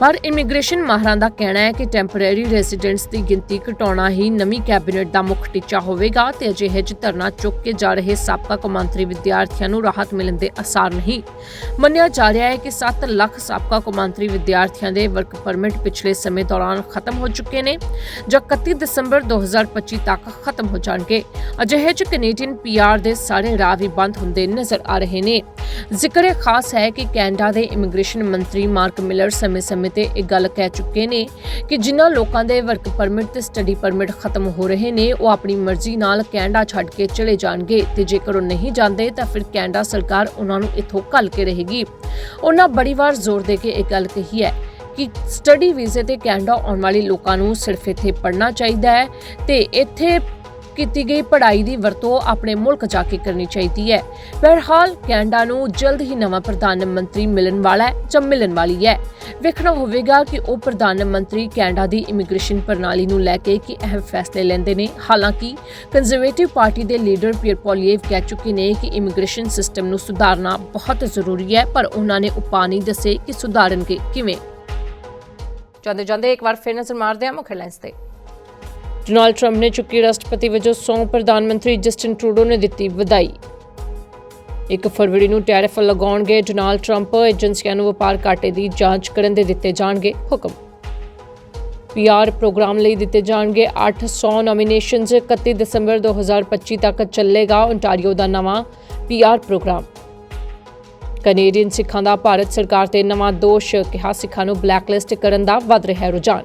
ਪਰ ਇਮੀਗ੍ਰੇਸ਼ਨ ਮਾਹਰਾਂ ਦਾ ਕਹਿਣਾ ਹੈ ਕਿ ਟੈਂਪਰੇਰੀ ਰੈਜ਼ੀਡੈਂਟਸ ਦੀ ਗਿਣਤੀ ਘਟਾਉਣਾ ਹੀ ਨਵੀਂ ਕੈਬਨਿਟ ਦਾ ਮੁੱਖ ਟੀਚਾ ਹੋਵੇਗਾ ਤੇ ਅਜਿਹੇ 'ਚ ਧਰਨਾ ਚੁੱਕ ਕੇ ਜਾ ਰਹੇ ਸਾਬਕਾ ਕੌਮਾਂਤਰੀ ਵਿਦਿਆਰਥੀਆਂ ਨੂੰ ਰਾਹਤ ਮਿਲਣ ਦੇ ਅਸਾਰ ਨਹੀਂ। ਮੰਨਿਆ ਜਾ ਰਿਹਾ ਹੈ ਕਿ 7 ਲੱਖ ਸਾਬਕਾ ਕੌਮਾਂਤਰੀ ਵਿਦਿਆਰਥੀਆਂ ਦੇ ਵਰਕ ਪਰਮਿਟ ਪਿਛਲੇ ਸਮੇਂ ਦੌਰਾਨ ਖਤਮ ਹੋ ਚੁੱਕੇ ਨੇ ਜਾਂ 31 ਦਸੰਬਰ 2025 ਤੱਕ ਖਤਮ ਹੋ ਜਾਣਗੇ। ਅਜਿਹੇ 'ਚ ਕੈਨੇਡੀਅਨ ਪੀਆਰ ਦੇ ਸਾਰੇ ਰਾਹ ਵੀ ਬੰਦ ਹੁੰਦੇ ਨਜ਼ਰ ਆ ਰਹੇ ਨੇ। ਜ਼ਿਕਰ ਇਹ ਖਾਸ ਹੈ ਕਿ ਕੈਨੇਡਾ ਦੇ ਇਮੀਗ੍ਰੇਸ਼ਨ ਮੰਤਰੀ ਮਾਰਕ ਮਿਲਰ ਸਮੇਂ-ਸਮੇਂ ਤੇ ਇਹ ਗੱਲ ਕਹਿ ਚੁੱਕੇ ਨੇ ਕਿ ਜਿਨ੍ਹਾਂ ਲੋਕਾਂ ਦੇ ਵਰਕ ਪਰਮਿਟ ਤੇ ਸਟੱਡੀ ਪਰਮਿਟ ਖਤਮ ਹੋ ਰਹੇ ਨੇ, ਉਹ ਆਪਣੀ ਮਰਜ਼ੀ ਨਾਲ ਕੈਨੇਡਾ ਛੱਡ ਕੇ ਚਲੇ ਜਾਣਗੇ ਤੇ ਜੇਕਰ ਉਹ ਨਹੀਂ ਜਾਂਦੇ, ਤਾਂ ਫਿਰ ਕੈਨੇਡਾ ਸਰਕਾਰ ਉਹਨਾਂ ਨੂੰ ਇੱਥੋਂ ਘੱਲ ਕੇ ਰਹੇਗੀ। ਉਹਨਾਂ ਬੜੀ ਵਾਰ ਜ਼ੋਰ ਦੇ ਕੇ ਇਹ ਗੱਲ ਕਹੀ ਹੈ ਕਿ ਸਟੱਡੀ ਵੀਜ਼ੇ ਤੇ ਕੈਨੇਡਾ ਆਉਣ ਵਾਲੇ ਲੋਕਾਂ ਨੂੰ ਸਿਰਫ ਇੱਥੇ ਪੜ੍ਹਨਾ ਚਾਹੀਦਾ ਹੈ ਤੇ ਇੱਥੇ ਕੀਤੀ ਗਈ ਪੜ੍ਹਾਈ ਦੀ ਵਰਤੋਂ ਆਪਣੇ ਮੁਲਕ ਜਾ ਕੇ ਕਰਨੀ ਚਾਹੀਦੀ ਹੈ। ਬਹਰਹਾਲ, ਕੈਨੇਡਾ ਨੂੰ ਜਲਦ ਹੀ ਨਵਾਂ ਪ੍ਰਧਾਨ ਮੰਤਰੀ ਮਿਲਣ ਵਾਲਾ ਹੈ ਜਾਂ ਮਿਲਣ ਵਾਲੀ ਹੈ। ਵੇਖਣਾ ਹੋਵੇਗਾ ਕਿ ਉਹ ਪ੍ਰਧਾਨ ਮੰਤਰੀ ਕੈਨੇਡਾ ਦੀ ਇਮੀਗ੍ਰੇਸ਼ਨ ਪ੍ਰਣਾਲੀ ਨੂੰ ਲੈ ਕੇ ਕੀ ਅਹਿਮ ਫੈਸਲੇ ਲੈਂਦੇ ਨੇ। ਹਾਲਾਂਕਿ, ਕੰਜ਼ਰਵੇਟਿਵ ਪਾਰਟੀ ਦੇ ਲੀਡਰ ਪੀਅਰ ਪੋਲੀਏਵ ਕਹਿ ਚੁੱਕੇ ਨੇ ਕਿ ਇਮੀਗ੍ਰੇਸ਼ਨ ਸਿਸਟਮ ਨੂੰ ਸੁਧਾਰਨਾ ਬਹੁਤ ਜ਼ਰੂਰੀ ਹੈ, ਪਰ ਉਹਨਾਂ ਨੇ ਉਪਾਅ ਨਹੀਂ ਦੱਸੇ ਕਿ ਸੁਧਾਰਨਗੇ ਕਿਵੇਂ। ਜਾਂਦੇ ਜਾਂਦੇ ਇੱਕ ਵਾਰ ਫਿਰ ਨਜ਼ਰ ਮਾਰਦੇ ਹਾਂ ਮੁੱਖ ਹੈਡਲਾਈਨਸ ਤੇ। ਡੋਨਾਲਡ ਟਰੰਪ ਨੇ ਚੁੱਕੀ ਰਾਸ਼ਟਰਪਤੀ ਵਜੋਂ ਸੌ ਪ੍ਰਧਾਨ ਮੰਤਰੀ ਜਸਟਿਨ ਟਰੂਡੋ ਨੇ ਦਿੱਤੀ ਵਧਾਈ। 1 ਫਰਵਰੀ ਨੂੰ ਟੈਰਿਫ ਲਗਾਉਣਗੇ, ਡੋਨਾਲਡ ਟਰੰਪ ਏਜੰਸੀਆਂ ਨੂੰ ਵਪਾਰ ਘਾਟੇ ਦੀ ਜਾਂਚ ਕਰਨ ਦੇ ਦਿੱਤੇ ਜਾਣਗੇ ਹੁਕਮ। ਪੀਆਰ ਪ੍ਰੋਗਰਾਮ ਲਈ ਦਿੱਤੇ ਜਾਣਗੇ 800 ਨੋਮੀਨੇਸ਼ਨਸ 31 ਦਸੰਬਰ 2025 ਤੱਕ ਚੱਲੇਗਾ ਓਨਟਾਰੀਓ ਦਾ ਨਵਾਂ ਪੀਆਰ ਪ੍ਰੋਗਰਾਮ। ਕੈਨੇਡੀਅਨ ਸਿੱਖਾਂ ਦਾ ਭਾਰਤ ਸਰਕਾਰ ਤੇ ਨਵਾਂ ਦੋਸ਼, ਕਿਹਾ ਸਿੱਖਾਂ ਨੂੰ ਬਲੈਕਲਿਸਟ ਕਰਨ ਦਾ ਵੱਧ ਰਿਹਾ ਰੁਝਾਨ।